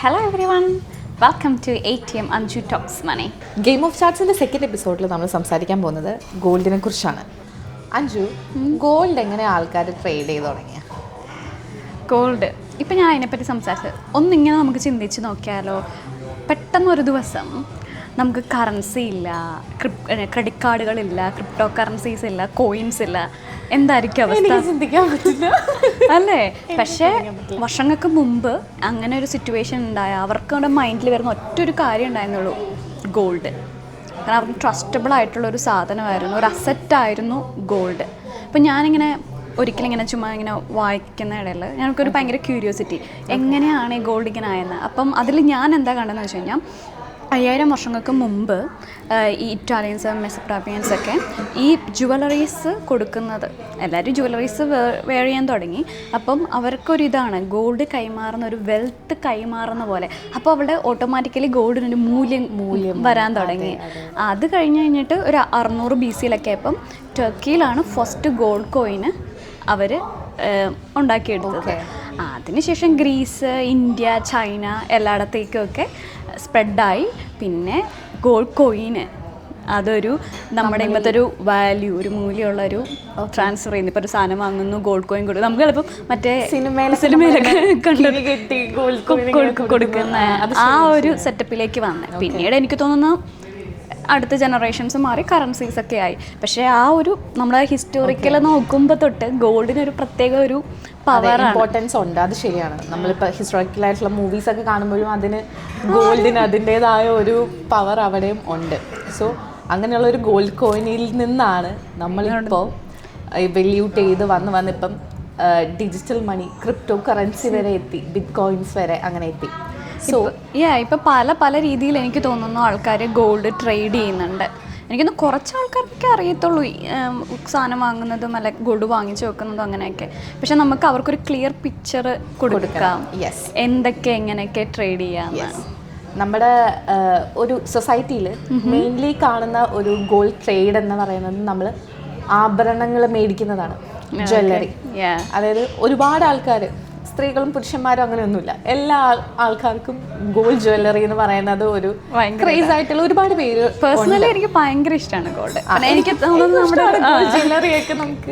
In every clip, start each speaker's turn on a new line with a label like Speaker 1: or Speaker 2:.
Speaker 1: Hello everyone welcome to A T M Anju talks money
Speaker 2: game of ചാർട്സിന്റെ second എപ്പിസോഡിൽ നമ്മൾ സംസാരിക്കാൻ പോകുന്നത് ഗോൾഡിനെ കുറിച്ചാണ്. അഞ്ജു ഗോൾഡ് എങ്ങനെ ആൾക്കാർ ട്രേഡ് ചെയ്ത് തുടങ്ങിയ?
Speaker 1: ഗോൾഡ് ഇപ്പം ഞാൻ അതിനെപ്പറ്റി സംസാരിച്ചത്. ഒന്നിങ്ങനെ നമുക്ക് ചിന്തിച്ച് നോക്കിയാലോ പെട്ടെന്ന് ഒരു ദിവസം നമുക്ക് കറൻസി ഇല്ല ക്രെഡിറ്റ് കാർഡുകളില്ല ക്രിപ്റ്റോ കറൻസീസ് ഇല്ല കോയിൻസ് ഇല്ല എന്തായിരിക്കും അവസ്ഥ?
Speaker 2: ചിന്തിക്കാൻ പറ്റില്ല.
Speaker 1: അല്ലേ? പക്ഷേ വർഷങ്ങൾക്ക് മുമ്പ് അങ്ങനെ ഒരു സിറ്റുവേഷൻ ഉണ്ടായ അവർക്ക് അവരുടെ മൈൻഡിൽ വരുന്ന ഒറ്റ ഒരു കാര്യം ഉണ്ടായിരുന്നുള്ളൂ ഗോൾഡ് കാരണം അവർക്ക് ട്രസ്റ്റബിൾ ആയിട്ടുള്ള ഒരു സാധനമായിരുന്നു ഒരു അസറ്റ് ആയിരുന്നു ഗോൾഡ് അപ്പം ഞാനിങ്ങനെ ഒരിക്കലും ഇങ്ങനെ ചുമ്മാ ഇങ്ങനെ വായിക്കുന്ന ഇടയിൽ ഞങ്ങൾക്കൊരു ഭയങ്കര ക്യൂരിയോസിറ്റി എങ്ങനെയാണ് ഈ ഗോൾഡ് ഇങ്ങനെ ആയെന്ന്? അപ്പം അതിൽ ഞാൻ എന്താ കണ്ടതെന്ന് വെച്ച് കഴിഞ്ഞാൽ അയ്യായിരം വർഷങ്ങൾക്ക് മുമ്പ് ഈ ഇറ്റാലിയൻസ് മെസപ്രാപ്പിയൻസ് ഒക്കെ ഈ ജുവലറീസ് കൊടുക്കുന്നത്. എല്ലാവരും ജുവലറീസ് വെയർ ചെയ്യാൻ തുടങ്ങി. അപ്പം അവർക്കൊരിതാണ് ഗോൾഡ് കൈമാറുന്ന ഒരു വെൽത്ത് കൈമാറുന്ന പോലെ. അപ്പോൾ അവിടെ ഓട്ടോമാറ്റിക്കലി ഗോൾഡിനൊരു മൂല്യം മൂല്യം വരാൻ തുടങ്ങി. അത്. കഴിഞ്ഞ് കഴിഞ്ഞിട്ട് ഒരു അറുന്നൂറ് ബി സിയിലൊക്കെ ഇപ്പം ടർക്കിയിലാണ് ഫസ്റ്റ് ഗോൾഡ് കോയിന് അവർ ഉണ്ടാക്കിയെടുത്തത്. അതിനുശേഷം ഗ്രീസ് ഇന്ത്യ ചൈന എല്ലായിടത്തേക്കുമൊക്കെ സ്പ്രെഡായി. പിന്നെ ഗോൾഡ് കോയിന് അതൊരു നമ്മുടെ ഇപ്പോഴത്തെ ഒരു വാല്യൂ ഒരു മൂല്യമുള്ള ഒരു ട്രാൻസ്ഫർ ചെയ്യുന്നു. ഇപ്പോൾ ഒരു സാധനം വാങ്ങുന്നു ഗോൾഡ് കോയിൻ കൊടുക്കും നമുക്ക് ചിലപ്പോൾ മറ്റേ
Speaker 2: സിനിമയിലൊക്കെ
Speaker 1: സിനിമയിലൊക്കെ കണ്ടു കൊടുക്കുന്ന ആ ഒരു സെറ്റപ്പിലേക്ക് വന്നത് പിന്നീട് എനിക്ക് തോന്നുന്നു അടുത്ത ജനറേഷൻസ് മാറി കറൻസീസ് ഒക്കെ ആയി. പക്ഷേ ആ ഒരു നമ്മുടെ ഹിസ്റ്റോറിക്കൽ നോക്കുമ്പോൾ തൊട്ട് ഗോൾഡിന് ഒരു പ്രത്യേക ഒരു പവർ
Speaker 2: ഇമ്പോർട്ടൻസ് ഉണ്ട്. അത് ശരിയാണ്. നമ്മളിപ്പോൾ ഹിസ്റ്റോറിക്കൽ ആയിട്ടുള്ള മൂവീസ് ഒക്കെ കാണുമ്പോഴും അതിന് ഗോൾഡിന് അതിന്റെതായ ഒരു പവർ അവിടെയും ഉണ്ട്. സോ അങ്ങനെയുള്ള ഒരു ഗോൾഡ് കോയിനിൽ നിന്നാണ് നമ്മളിപ്പോൾ വെല്യൂട്ട് ചെയ്ത് വന്ന് വന്നിപ്പം ഡിജിറ്റൽ മണി ക്രിപ്റ്റോ കറൻസി വരെ എത്തി ബിറ്റ് കോയിൻസ് വരെ അങ്ങനെ എത്തി. സോ
Speaker 1: യാ ഇപ്പൊ പല പല രീതിയിൽ എനിക്ക് തോന്നുന്നു ആൾക്കാർ ഗോൾഡ് ട്രേഡ് ചെയ്യുന്നുണ്ട്. എനിക്കൊന്ന് കുറച്ച് ആൾക്കാർക്കൊക്കെ അറിയത്തുള്ളൂ സാധനം വാങ്ങുന്നതും അല്ല ഗോൾഡ് വാങ്ങിച്ചു വെക്കുന്നതും അങ്ങനെയൊക്കെ. പക്ഷെ നമുക്ക് അവർക്കൊരു ക്ലിയർ പിക്ചർ കൊടുക്കാം. എന്തൊക്കെ എങ്ങനെയൊക്കെ ട്രേഡ് ചെയ്യാം
Speaker 2: നമ്മുടെ ഒരു സൊസൈറ്റിയിൽ മെയിൻലി കാണുന്ന ഒരു ഗോൾഡ് ട്രേഡ് എന്ന് പറയുന്നത് നമ്മൾ ആഭരണങ്ങൾ മേടിക്കുന്നതാണ്. ജ്വല്ലറി അതായത് ഒരുപാട് ആൾക്കാർ സ്ത്രീകളും പുരുഷന്മാരും അങ്ങനെയൊന്നുമില്ല. എല്ലാ ആൾക്കാർക്കും ഗോൾഡ് ജ്വല്ലറി എന്ന് പറയുന്നത് ഒരു ക്രേസ് ആയിട്ടുള്ള ഒരുപാട് പേര്
Speaker 1: പേഴ്സണലി എനിക്ക് ഭയങ്കര ഇഷ്ടമാണ് ഗോൾഡ് എനിക്ക്
Speaker 2: ജ്വല്ലറി ഒക്കെ നമുക്ക്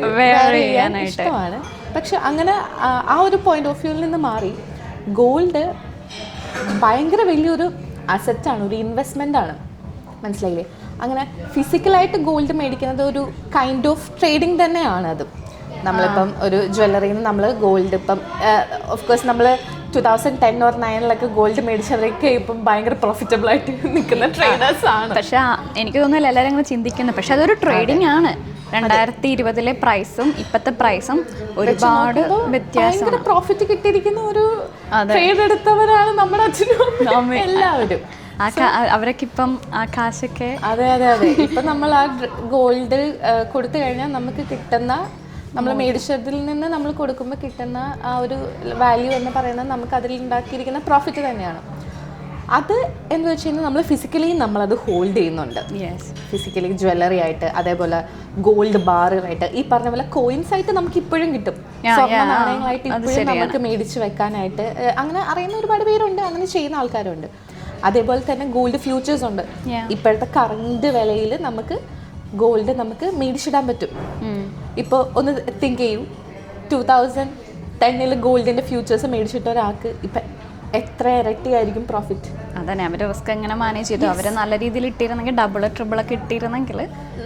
Speaker 2: ഇഷ്ടമാണ്. പക്ഷെ അങ്ങനെ ആ, ഒരു പോയിന്റ് ഓഫ് വ്യൂവിൽ നിന്ന് മാറി ഗോൾഡ് ഭയങ്കര വലിയൊരു അസറ്റാണ് ഒരു ഇൻവെസ്റ്റ്മെന്റ് ആണ്. മനസ്സിലായില്ലേ? അങ്ങനെ ഫിസിക്കലായിട്ട് ഗോൾഡ് മേടിക്കുന്നത് ഒരു കൈൻഡ് ഓഫ് ട്രേഡിംഗ് തന്നെയാണ് അത്. നമ്മളിപ്പം ഒരു ജ്വല്ലറിയിൽ നിന്ന് നമ്മൾ ഗോൾഡ് ഇപ്പം ഓഫ് കോഴ്സ് നമ്മൾ ടു തൗസൻഡ് ടെൻ ഓർ നയനിലൊക്കെ ഗോൾഡ് മേടിച്ചവരൊക്കെ ഇപ്പം ഭയങ്കര പ്രോഫിറ്റബിൾ ആയിട്ട് നിൽക്കുന്ന ട്രേഡേഴ്സ് ആണ്.
Speaker 1: പക്ഷെ എനിക്ക് തോന്നുന്നില്ല എല്ലാവരും അങ്ങനെ ചിന്തിക്കുന്നു. പക്ഷെ അതൊരു ട്രേഡിംഗ് ആണ്. രണ്ടായിരത്തി ഇരുപതിലെ പ്രൈസും ഇപ്പോഴത്തെ പ്രൈസും ഒരുപാട് വ്യത്യാസം
Speaker 2: പ്രോഫിറ്റ് കിട്ടിയിരിക്കുന്ന ഒരു ട്രേഡ് എടുത്തവരാണ് നമ്മുടെ അച്ഛനും എല്ലാവരും.
Speaker 1: അവരൊക്കെ ഇപ്പം ആ കാശൊക്കെ
Speaker 2: അതെ അതെ അതെ. ഇപ്പൊ നമ്മൾ ആ ഗോൾഡ് കൊടുത്തു കഴിഞ്ഞാൽ നമുക്ക് കിട്ടുന്ന നമ്മൾ മേടിച്ചതിൽ നിന്ന് നമ്മൾ കൊടുക്കുമ്പോൾ കിട്ടുന്ന ആ ഒരു വാല്യൂ എന്ന് പറയുന്നത് നമുക്ക് അതിൽ ഉണ്ടാക്കിയിരിക്കുന്ന പ്രോഫിറ്റ് തന്നെയാണ്. അത് എന്ന് വെച്ച് കഴിഞ്ഞാൽ നമ്മൾ ഫിസിക്കലി നമ്മളത് ഹോൾഡ് ചെയ്യുന്നുണ്ട്.
Speaker 1: യെസ്
Speaker 2: ഫിസിക്കലി ജ്വല്ലറി ആയിട്ട് അതേപോലെ ഗോൾഡ് ബാറുകളായിട്ട് ഈ പറഞ്ഞ പോലെ കോയിൻസ് ആയിട്ട് നമുക്ക് ഇപ്പോഴും കിട്ടും. നാണയങ്ങളായിട്ട് ഇപ്പോഴും നമുക്ക് മേടിച്ച് വെക്കാനായിട്ട് അങ്ങനെ അറിയുന്ന ഒരുപാട് പേരുണ്ട് അങ്ങനെ ചെയ്യുന്ന ആൾക്കാരുണ്ട്. അതേപോലെ തന്നെ ഗോൾഡ് ഫ്യൂച്ചേഴ്സ് ഉണ്ട്. ഇപ്പോഴത്തെ കറണ്ട് വിലയിൽ നമുക്ക് ഗോൾഡ് നമുക്ക് മേടിച്ചിടാൻ പറ്റും. ഇപ്പോൾ ഒന്ന് തിങ്ക് ചെയ്യൂ. ടു തൗസൻഡ് ടെന്നിൽ ഗോൾഡിന്റെ ഫ്യൂച്ചേഴ്സ് മേടിച്ചിട്ട് ഒരാൾക്ക് ഇപ്പം എത്ര ഇരട്ടി ആയിരിക്കും പ്രോഫിറ്റ്
Speaker 1: അതന്നെ അവരെ റിസ്ക് എങ്ങനെ മാനേജ് ചെയ്തു? അവർ നല്ല രീതിയിൽ ഇട്ടിരുന്നെങ്കിൽ ഡബിൾ ട്രിബിൾ ഒക്കെ ഇട്ടിരുന്നെങ്കിൽ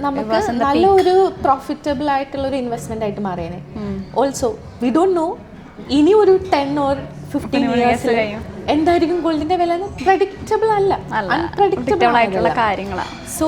Speaker 2: നമുക്ക് നല്ലൊരു പ്രോഫിറ്റബിൾ ആയിട്ടുള്ള ഒരു ഇൻവെസ്റ്റ്മെന്റ് ആയിട്ട് മാറിയേനെ. ഓൾസോ വി ഡോണ്ട് നോ ഇനി ഒരു ടെൻ ഓർ ഫിഫ്റ്റീൻ ഇയേഴ്സ് എന്തായിരിക്കും ഗോൾഡിന്റെ വില പ്രഡിക്റ്റബിൾ അല്ല. അൺപ്രഡിക്റ്റബിൾ
Speaker 1: ആയിട്ടുള്ള കാര്യങ്ങളാണ്.
Speaker 2: സോ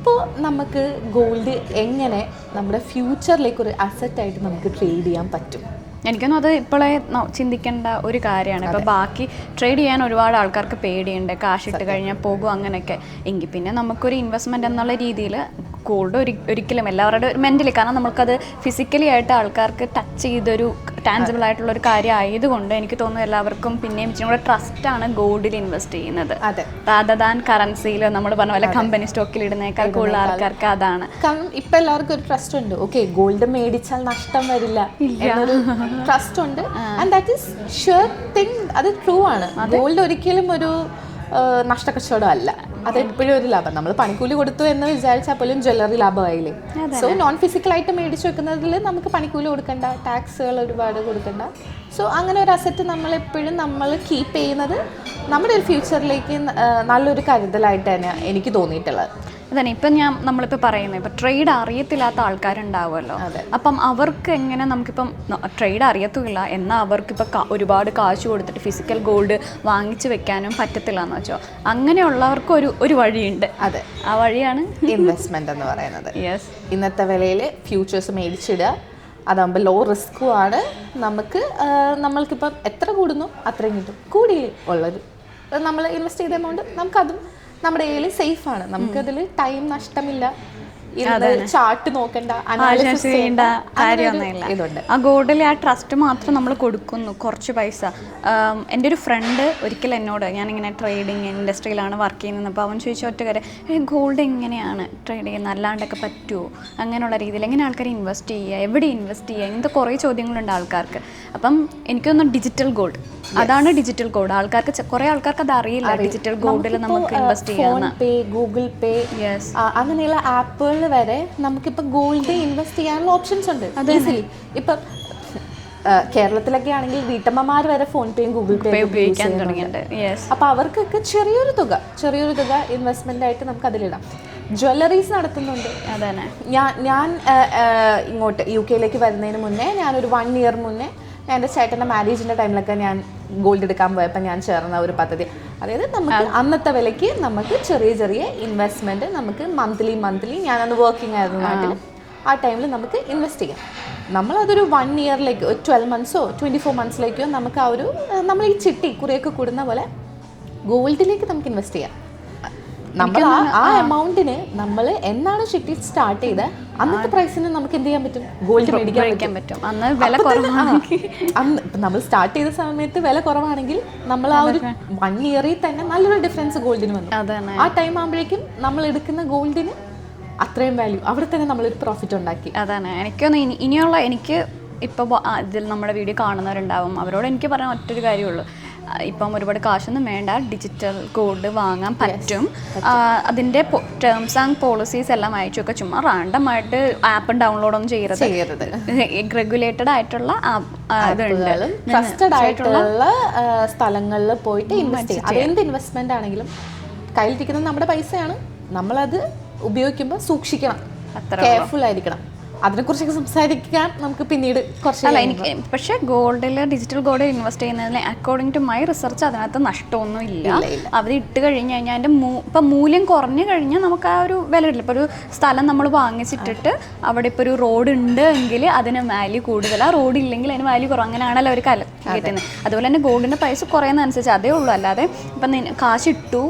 Speaker 2: ഇപ്പോൾ നമുക്ക് ഗോൾഡ് എങ്ങനെ നമ്മുടെ ഫ്യൂച്ചറിലേക്ക് ഒരു അസറ്റ് ആയിട്ട് നമുക്ക് ട്രേഡ് ചെയ്യാൻ പറ്റും?
Speaker 1: എനിക്കൊന്നും അത് ഇപ്പോഴേ ചിന്തിക്കേണ്ട ഒരു കാര്യമാണ്. ഇപ്പോൾ ബാക്കി ട്രേഡ് ചെയ്യാൻ ഒരുപാട് ആൾക്കാർക്ക് പേടിയുണ്ട്. കാശ് ഇട്ട് കഴിഞ്ഞാൽ പോകും അങ്ങനെയൊക്കെ. എങ്കിൽ പിന്നെ നമുക്കൊരു ഇൻവെസ്റ്റ്മെന്റ് എന്നുള്ള രീതിയിൽ ഗോൾഡ് ഒരി ഒരിക്കലും എല്ലാവരുടെ ഒരു മെന്റലി കാരണം നമുക്കത് ഫിസിക്കലി ആയിട്ട് ആൾക്കാർക്ക് ടച്ച് ചെയ്തൊരു ടാൻസിബിൾ ആയിട്ടുള്ള ഒരു കാര്യം ആയതുകൊണ്ട് എനിക്ക് തോന്നുന്നു എല്ലാവർക്കും പിന്നെയും ഇച്ചിരി കൂടെ ആണ് ഗോൾഡിൽ ഇൻവെസ്റ്റ് ചെയ്യുന്നത്.
Speaker 2: അതെ.
Speaker 1: റാദർ ദാൻ കറൻസിയിൽ നമ്മൾ പറഞ്ഞ പോലെ കമ്പനി സ്റ്റോക്കിൽ ഇടുന്നേക്കാൾ കൂടുതൽ ആൾക്കാർക്ക് അതാണ്.
Speaker 2: കാരണം ഇപ്പൊ എല്ലാവർക്കും ഒരു ട്രസ്റ്റ് ഉണ്ട്. ഓക്കെ ഗോൾഡ് മേടിച്ചാൽ നഷ്ടം വരില്ല ട്രസ്റ്റ് ഉണ്ട്. And that is sure thing അത് ട്രൂ ആണ്. ഗോൾഡ് ഒരിക്കലും ഒരു ആ, നഷ്ടക്കച്ചവടം അല്ല അത് എപ്പോഴും ഒരു ലാഭം. നമ്മൾ പണിക്കൂലി കൊടുത്തു എന്ന് വിചാരിച്ചാൽ പോലും ജ്വല്ലറി ലാഭമായില്ലേ? സോ നോൺ ഫിസിക്കലായിട്ട് മേടിച്ചു വെക്കുന്നതിൽ നമുക്ക് പണിക്കൂലി കൊടുക്കണ്ട ടാക്സുകൾ ഒരുപാട് കൊടുക്കണ്ട. സോ അങ്ങനെ ഒരു അസറ്റ് നമ്മൾ എപ്പോഴും നമ്മൾ കീപ്പ് ചെയ്യുന്നത് നമ്മുടെ ഒരു ഫ്യൂച്ചറിലേക്ക് നല്ലൊരു കരുതലായിട്ട് തന്നെ എനിക്ക് തോന്നിയിട്ടുള്ളത്.
Speaker 1: അതന്നെ ഇപ്പം ഞാൻ നമ്മളിപ്പോൾ പറയുന്നത് ഇപ്പം ട്രേഡ് അറിയത്തില്ലാത്ത ആൾക്കാരുണ്ടാവുമല്ലോ. അപ്പം അവർക്ക് എങ്ങനെ നമുക്കിപ്പം ട്രേഡ് അറിയത്തില്ല എന്നാൽ അവർക്കിപ്പോൾ ഒരുപാട് കാശ് കൊടുത്തിട്ട് ഫിസിക്കൽ ഗോൾഡ് വാങ്ങിച്ച് വെക്കാനും പറ്റത്തില്ല എന്ന് വെച്ചോ. അങ്ങനെയുള്ളവർക്ക് ഒരു ഒരു വഴിയുണ്ട്.
Speaker 2: അതെ.
Speaker 1: ആ വഴിയാണ്
Speaker 2: ഇൻവെസ്റ്റ്മെന്റ് എന്ന് പറയുന്നത്.
Speaker 1: യെസ്
Speaker 2: ഇന്നത്തെ വിലയിൽ ഫ്യൂച്ചേഴ്സ് മേടിച്ചിടുക. അതാകുമ്പോൾ ലോ റിസ്ക്കും ആണ് നമുക്ക് നമ്മൾക്കിപ്പം എത്ര കൂടുന്നു അത്രയും കിട്ടും. കൂടി ഉള്ളൊരു നമ്മൾ ഇൻവെസ്റ്റ് ചെയ്ത എമൗണ്ട് നമുക്കതും നമ്മുടെ കയ്യിൽ സേഫ് ആണ്. നമുക്കതിൽ ടൈം നഷ്ടമില്ല. ചാർട്ട് നോക്കണ്ട
Speaker 1: അനാലിസിസ് ചെയ്യേണ്ട. കാര്യമൊന്നുമില്ല ആ ഗോൾഡിൽ ആ ട്രസ്റ്റ് മാത്രം നമ്മൾ കൊടുക്കുന്നു കുറച്ച് പൈസ. എന്റെ ഒരു ഫ്രണ്ട് ഒരിക്കൽ എന്നോട് ഞാനിങ്ങനെ ട്രേഡിങ് ഇൻഡസ്ട്രിയിലാണ് വർക്ക് ചെയ്യുന്നത് അപ്പോൾ അവൻ ചോദിച്ച ഒറ്റ കാര്യം ഗോൾഡ് എങ്ങനെയാണ് ട്രേഡ് ചെയ്യുന്നത്? അല്ലാണ്ടൊക്കെ പറ്റുമോ അങ്ങനെയുള്ള രീതിയിൽ എങ്ങനെ ആൾക്കാർ ഇൻവെസ്റ്റ് ചെയ്യുക? എവിടെ ഇൻവെസ്റ്റ് ചെയ്യുക? ഇങ്ങനത്തെ കുറേ ചോദ്യങ്ങളുണ്ട് ആൾക്കാർക്ക്. അപ്പം എനിക്കൊന്ന് ഡിജിറ്റൽ ഗോൾഡ് അതാണ് ഡിജിറ്റൽ ഗോൾഡ് ആൾക്കാർക്ക് കുറെ ആൾക്കാർക്ക് അത് അറിയില്ല ഡിജിറ്റൽ ഗോൾഡിൽ നമുക്ക് ഇൻവെസ്റ്റ് ചെയ്യാൻ
Speaker 2: പേ ഗൂഗിൾ പേ
Speaker 1: യെസ്
Speaker 2: ആ, ആപ്പുകളിൽ വരെ നമുക്കിപ്പോൾ ഗോൾഡ് ഇൻവെസ്റ്റ് ചെയ്യാനുള്ള ഓപ്ഷൻസ് ഉണ്ട്. ഈസിലി ഇപ്പം കേരളത്തിലൊക്കെ ആണെങ്കിൽ വീട്ടമ്മമാർ വരെ ഫോൺ പേയും ഗൂഗിൾ പേ
Speaker 1: ഉപയോഗിക്കാൻ തുടങ്ങിയിട്ടുണ്ട്. യെസ്
Speaker 2: അപ്പോൾ അവർക്കൊക്കെ ചെറിയൊരു തുക ചെറിയൊരു തുക ഇൻവെസ്റ്റ്മെന്റ് ആയിട്ട് നമുക്ക് അതിലിടാം. ജ്വല്ലറീസ് നടത്തുന്നുണ്ട്.
Speaker 1: അതന്നെ.
Speaker 2: ഞാൻ ഞാൻ ഇങ്ങോട്ട് യു കെയിലേക്ക് വരുന്നതിന് മുന്നേ ഞാനൊരു വൺ ഇയർ മുന്നേ ഞാൻ എന്റെ ചേട്ടന്റെ മാരേജിന്റെ ടൈമിലൊക്കെ ഞാൻ ഗോൾഡ് എടുക്കാൻ പോയപ്പോൾ ഞാൻ ചേർന്ന ഒരു പദ്ധതി. അതായത് നമുക്ക് അന്നത്തെ വിലയ്ക്ക് നമുക്ക് ചെറിയ ചെറിയ ഇൻവെസ്റ്റ്മെന്റ് നമുക്ക് മന്ത്ലി മന്ത്ലി ഞാനന്ന് വർക്കിംഗ് ആയിരുന്നു നാട്ടിൽ ആ ടൈമിൽ നമുക്ക് ഇൻവെസ്റ്റ് ചെയ്യാം. നമ്മളതൊരു വൺ ഇയറിലേക്ക് ഒരു ട്വൽവ് മന്ത്സോ ട്വന്റി ഫോർ മന്ത്സിലേക്കോ നമുക്ക് ആ ഒരു നമ്മൾ ഈ ചിട്ടി കുറേയൊക്കെ കൂടുന്ന പോലെ ഗോൾഡിലേക്ക് നമുക്ക് ഇൻവെസ്റ്റ് ചെയ്യാം. നമ്മൾ ആ എമൗണ്ടിന് നമ്മൾ എന്നാണ് ഷിറ്റി സ്റ്റാർട്ട് ചെയ്ത് അന്നത്തെ പ്രൈസിന് നമുക്ക് എന്ത് ചെയ്യാൻ പറ്റും? ഗോൾഡ് മേടിക്കാൻ പറ്റും.
Speaker 1: അന്ന് വില
Speaker 2: അന്ന് നമ്മൾ സ്റ്റാർട്ട് ചെയ്ത സമയത്ത് വില കുറവാണെങ്കിൽ നമ്മൾ ആ ഒരു വൺ ഇയറിൽ തന്നെ നല്ലൊരു ഡിഫറൻസ് ഗോൾഡിന് വന്നു. ആ ടൈം ആകുമ്പോഴേക്കും നമ്മൾ എടുക്കുന്ന ഗോൾഡിന് അത്രയും വാല്യൂ അവിടെ തന്നെ നമ്മളൊരു പ്രോഫിറ്റ് ഉണ്ടാക്കി.
Speaker 1: അതാണ് എനിക്കൊന്ന് ഇനിയുള്ള എനിക്ക് ഇപ്പോൾ ഇതിൽ നമ്മുടെ വീഡിയോ കാണുന്നവരുണ്ടാവും. അവരോട് എനിക്ക് പറയാൻ ഒറ്റൊരു കാര്യമുള്ളൂ. ഇപ്പം ഒരുപാട് കാശൊന്നും വേണ്ട. ഡിജിറ്റൽ കോഡ് വാങ്ങാൻ പറ്റും. അതിന്റെ അതിന്റെ ടേംസ് ആൻഡ് പോളിസീസ് എല്ലാം അയച്ചൊക്കെ ചുമ്മാ റാൻഡമായിട്ട് ആപ്പ് ഡൗൺലോഡ് ഒന്നും ചെയ്യരുത്.
Speaker 2: ചെയ്യരുത്.
Speaker 1: റെഗുലേറ്റഡ് ആയിട്ടുള്ള
Speaker 2: ട്രസ്റ്റഡ് ആയിട്ടുള്ള സ്ഥലങ്ങളിൽ പോയിട്ട് ഇൻവെസ്റ്റ് എന്ത് ഇൻവെസ്റ്റ്മെന്റ് ആണെങ്കിലും കയ്യിലിരിക്കുന്നത് നമ്മുടെ പൈസയാണ്. നമ്മളത് ഉപയോഗിക്കുമ്പോൾ സൂക്ഷിക്കണം.
Speaker 1: അത്ര
Speaker 2: കെയർഫുൾ ആയിരിക്കണം. അതിനെക്കുറിച്ചൊക്കെ സംസാരിക്കാൻ നമുക്ക് പിന്നീട് കുറച്ച്
Speaker 1: അല്ല എനിക്ക് പക്ഷേ ഗോൾഡിൽ ഡിജിറ്റൽ ഗോൾഡിൽ ഇൻവെസ്റ്റ് ചെയ്യുന്നതിൽ അക്കോർഡിംഗ് ടു മൈ റിസർച്ച് അതിനകത്ത് നഷ്ടമൊന്നും ഇല്ല. അവർ ഇട്ട് കഴിഞ്ഞ് കഴിഞ്ഞാൽ അതിന്റെ മൂ ഇപ്പം മൂല്യം കുറഞ്ഞു കഴിഞ്ഞാൽ നമുക്ക് ആ ഒരു വില കിട്ടില്ല ഇപ്പോൾ ഒരു സ്ഥലം നമ്മൾ വാങ്ങിച്ചിട്ടിട്ട് അവിടെ ഇപ്പോൾ ഒരു റോഡ് ഉണ്ട് എങ്കിൽ അതിന് വാല്യൂ കൂടുതൽ ആ റോഡ് ഇല്ലെങ്കിൽ അതിന് വാല്യൂ കുറവ്. അങ്ങനെയാണല്ലോ അവർ കല കിട്ടുന്നത്. അതുപോലെ തന്നെ ഗോൾഡിന്റെ പ്രൈസ് കുറയുന്നതനുസരിച്ച് അതേ ഉള്ളൂ. അല്ലാതെ ഇപ്പം കാശ് ഇട്ടു.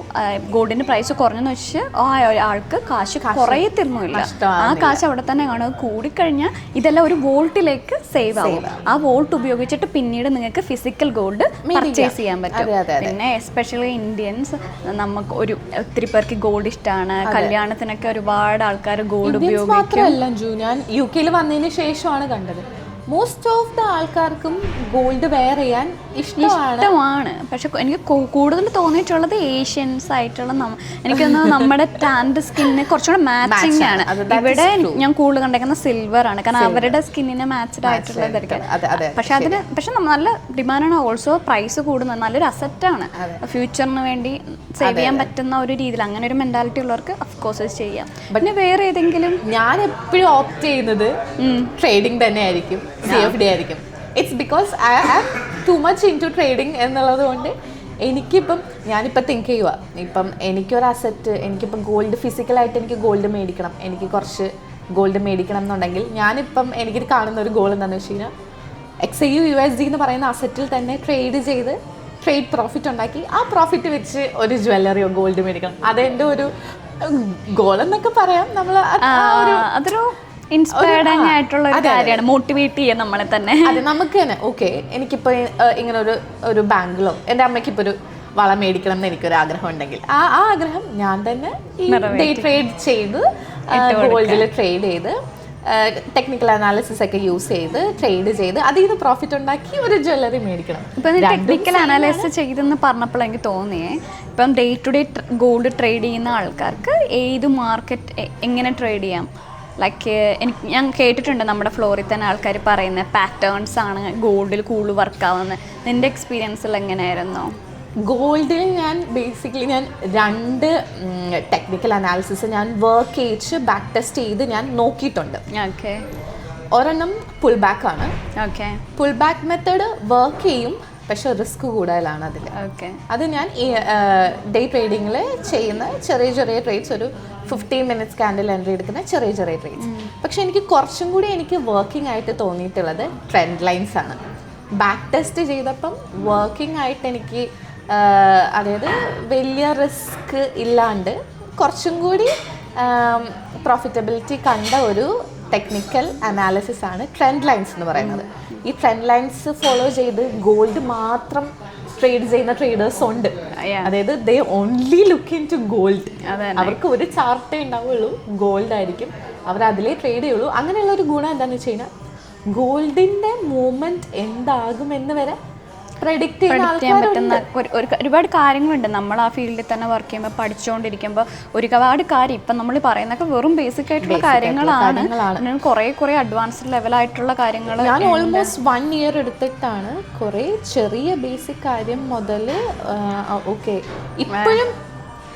Speaker 1: ഗോൾഡിന്റെ പ്രൈസ് കുറഞ്ഞെന്ന് വെച്ച് ആ ആൾക്ക് കാശ് കുറയത്തിരുന്നില്ല ആ കാശ് അവിടെ തന്നെ കാണുക കൂടിക്കഴിഞ്ഞാൽ ഇതെല്ലാം ഒരു വോൾട്ടിലേക്ക് സേവ് ആവും. ആ വോൾട്ട് ഉപയോഗിച്ചിട്ട് പിന്നീട് നിങ്ങൾക്ക് ഫിസിക്കൽ ഗോൾഡ് പർച്ചേസ് ചെയ്യാൻ പറ്റും. പിന്നെ എസ്പെഷ്യലി ഇന്ത്യൻസ് നമുക്ക് ഒരു ഒത്തിരി പേർക്ക് ഗോൾഡ് ഇഷ്ടമാണ് കല്യാണത്തിനൊക്കെ ഒരുപാട് ആൾക്കാർ ഗോൾഡ് ഉപയോഗിക്കും.
Speaker 2: ഞാൻ യു കെയിൽ വന്നതിന് ശേഷമാണ് കണ്ടത്. മോസ്റ്റ് ഓഫ് ദ ആൾക്കാർക്കും ഗോൾഡ് വെയർ ചെയ്യാൻ ഇഷ്ടമാണ്.
Speaker 1: പക്ഷെ എനിക്ക് കൂടുതൽ തോന്നിയിട്ടുള്ളത് ഏഷ്യൻസ് ആയിട്ടുള്ള എനിക്ക് നമ്മുടെ ടാൻഡ് സ്കിന്നിന് കുറച്ചുകൂടെ മാച്ചിങ് ആണ്. ഇവിടെ ഞാൻ കൂടുതൽ കണ്ടേക്കുന്ന സിൽവർ ആണ്. കാരണം അവരുടെ സ്കിന്നിന് മാച്ച്ഡ് ആയിട്ടുള്ള പക്ഷെ അതിന് പക്ഷെ നല്ല നല്ല ഡിമാൻഡാണ് ഓൾസോ പ്രൈസ് കൂടുന്നത് നല്ലൊരു അസറ്റാണ് ഫ്യൂച്ചറിന് വേണ്ടി സേവ് ചെയ്യാൻ പറ്റുന്ന ഒരു രീതിയിൽ അങ്ങനെ ഒരു മെന്റാലിറ്റി ഉള്ളവർക്ക് അഫ്കോഴ്സ് ചെയ്യാം. പിന്നെ വേറെ ഏതെങ്കിലും?
Speaker 2: ഞാൻ എപ്പോഴും ഓപ്റ്റ് ചെയ്യുന്നത് ട്രേഡിംഗ് തന്നെ ആയിരിക്കും സി എഫ് ഡി ആയിരിക്കും. It's because I am too much into trading എന്നുള്ളത് കൊണ്ട് എനിക്കിപ്പം ഞാനിപ്പോൾ തിങ്ക് ചെയ്യുക ഇപ്പം എനിക്കൊരു അസറ്റ് എനിക്കിപ്പം ഗോൾഡ് ഫിസിക്കലായിട്ട് എനിക്ക് ഗോൾഡ് മേടിക്കണം. എനിക്ക് കുറച്ച് ഗോൾഡ് മേടിക്കണം എന്നുണ്ടെങ്കിൽ ഞാനിപ്പം എനിക്ക് കാണുന്ന ഒരു ഗോൾ എന്താണെന്ന് വെച്ച് കഴിഞ്ഞാൽ X U U S D എന്ന് പറയുന്ന അസറ്റിൽ തന്നെ ട്രേഡ് ചെയ്ത് ട്രേഡ് പ്രോഫിറ്റ് ഉണ്ടാക്കി ആ പ്രോഫിറ്റ് വെച്ച് ഒരു ജ്വല്ലറിയോ ഗോൾഡ് മേടിക്കണം. അതെന്റെ ഒരു ഗോൾ എന്നൊക്കെ പറയാം നമ്മൾ
Speaker 1: അതൊരു ഇൻസ്പയർഡിങ് ആയിട്ടുള്ള ഒരു കാര്യമാണ്. മോട്ടിവേറ്റ് ചെയ്യാൻ നമ്മളെ തന്നെ.
Speaker 2: അതെ നമുക്ക് തന്നെ. ഓക്കെ എനിക്കിപ്പോൾ ഇങ്ങനെ ഒരു ഒരു ബാങ്കിലോ എന്റെ അമ്മയ്ക്ക് ഇപ്പൊ ഒരു വളം മേടിക്കണം എന്ന് എനിക്കൊരു ആഗ്രഹം ഉണ്ടെങ്കിൽ ആ ആ ആഗ്രഹം ഞാൻ തന്നെ ട്രേഡ് ചെയ്ത് ഗോൾഡിൽ ട്രേഡ് ചെയ്ത് ടെക്നിക്കൽ അനാലിസിസ് ഒക്കെ യൂസ് ചെയ്ത് ട്രേഡ് ചെയ്ത് അതിൽ നിന്ന് പ്രോഫിറ്റ് ഉണ്ടാക്കി ഒരു ജ്വല്ലറി മേടിക്കണം.
Speaker 1: ഇപ്പം ടെക്നിക്കൽ അനാലിസിസ് ചെയ്തെന്ന് പറഞ്ഞപ്പോൾ എനിക്ക് തോന്നിയേ. ഇപ്പം day to day gold trade ചെയ്യുന്ന ആൾക്കാർക്ക് ഏത് മാർക്കറ്റ് എങ്ങനെ ട്രേഡ് ചെയ്യാം? ലൈക്ക് എനിക്ക് ഞാൻ കേട്ടിട്ടുണ്ട് നമ്മുടെ ഫ്ലോറിൽ തന്നെ ആൾക്കാർ പറയുന്ന പാറ്റേൺസ് ആണ് ഗോൾഡിൽ കൂടുതൽ വർക്ക് ആവുന്നത് നിന്റെ എക്സ്പീരിയൻസിൽ എങ്ങനെയായിരുന്നു?
Speaker 2: ഗോൾഡിൽ ഞാൻ ബേസിക്കലി ഞാൻ രണ്ട് ടെക്നിക്കൽ അനാലിസിസ് ഞാൻ വർക്ക് ചെയ്ത് ബാക്ക് ടെസ്റ്റ് ചെയ്ത് ഞാൻ നോക്കിയിട്ടുണ്ട്.
Speaker 1: ഓക്കെ
Speaker 2: ഒരെണ്ണം പുൾ ബാക്ക് ആണ്.
Speaker 1: Okay
Speaker 2: pull back method work ചെയ്യും പക്ഷെ റിസ്ക് കൂടുതലാണ് അതിൽ
Speaker 1: ഓക്കെ
Speaker 2: അത് ഞാൻ ഡേ ട്രേഡിങ്ങിൽ ചെയ്യുന്ന ചെറിയ ചെറിയ ട്രേഡ്സ് ഒരു ഫിഫ്റ്റീൻ മിനിറ്റ്സ് ക്യാൻഡിൽ എൻട്രി എടുക്കുന്ന ചെറിയ ചെറിയ ട്രേഡ്സ് പക്ഷെ എനിക്ക് കുറച്ചും കൂടി എനിക്ക് വർക്കിംഗ് ആയിട്ട് തോന്നിയിട്ടുള്ളത് ട്രെൻഡ് ലൈൻസ് ആണ്. ബാക്ക് ടെസ്റ്റ് ചെയ്തപ്പം വർക്കിംഗ് ആയിട്ട് എനിക്ക് അതായത് വലിയ റിസ്ക് ഇല്ലാണ്ട് കുറച്ചും കൂടി പ്രോഫിറ്റബിലിറ്റി കണ്ട ഒരു ടെക്നിക്കൽ അനാലിസിസ് ആണ് ട്രെൻഡ് ലൈൻസ് എന്ന് പറയുന്നത്. ഈ ട്രെൻഡ് ലൈൻസ് ഫോളോ ചെയ്ത് ഗോൾഡ് മാത്രം ട്രേഡ് ചെയ്യുന്ന ട്രേഡേഴ്സ് ഉണ്ട്. അതായത് they only look into gold അവർക്ക് ഒരു ചാർട്ട് ഉണ്ടാവുള്ളൂ. ഗോൾഡ് ആയിരിക്കും. അവർ അതിലേ ട്രേഡ് ചെയ്യുള്ളൂ. അങ്ങനെയുള്ള ഒരു ഗുണം എന്താണെന്ന് വെച്ച് കഴിഞ്ഞാൽ ഗോൾഡിന്റെ മൂവ്മെന്റ് എന്താകുമെന്ന് വരെ പ്രഡിക്റ്റ്
Speaker 1: ചെയ്യാൻ പറ്റുന്ന ഒരു- ഒരു- ഒരുപാട് കാര്യങ്ങളുണ്ട്. നമ്മൾ ആ ഫീൽഡിൽ തന്നെ വർക്ക് ചെയ്യുമ്പോൾ പഠിച്ചുകൊണ്ടിരിക്കുമ്പോൾ ഒരുപാട് കാര്യം. ഇപ്പം നമ്മൾ പറയുന്നൊക്കെ വെറും ബേസിക് ആയിട്ടുള്ള കാര്യങ്ങളാണ്.
Speaker 2: കുറെ
Speaker 1: കുറേ കുറേ അഡ്വാൻസ്ഡ് ലെവലായിട്ടുള്ള കാര്യങ്ങൾ
Speaker 2: ഞാൻ ഓൾമോസ്റ്റ് വൺ ഇയർ എടുത്തിട്ടാണ് കുറേ ചെറിയ ബേസിക് കാര്യം മുതൽ ഓക്കെ ഇപ്പോഴും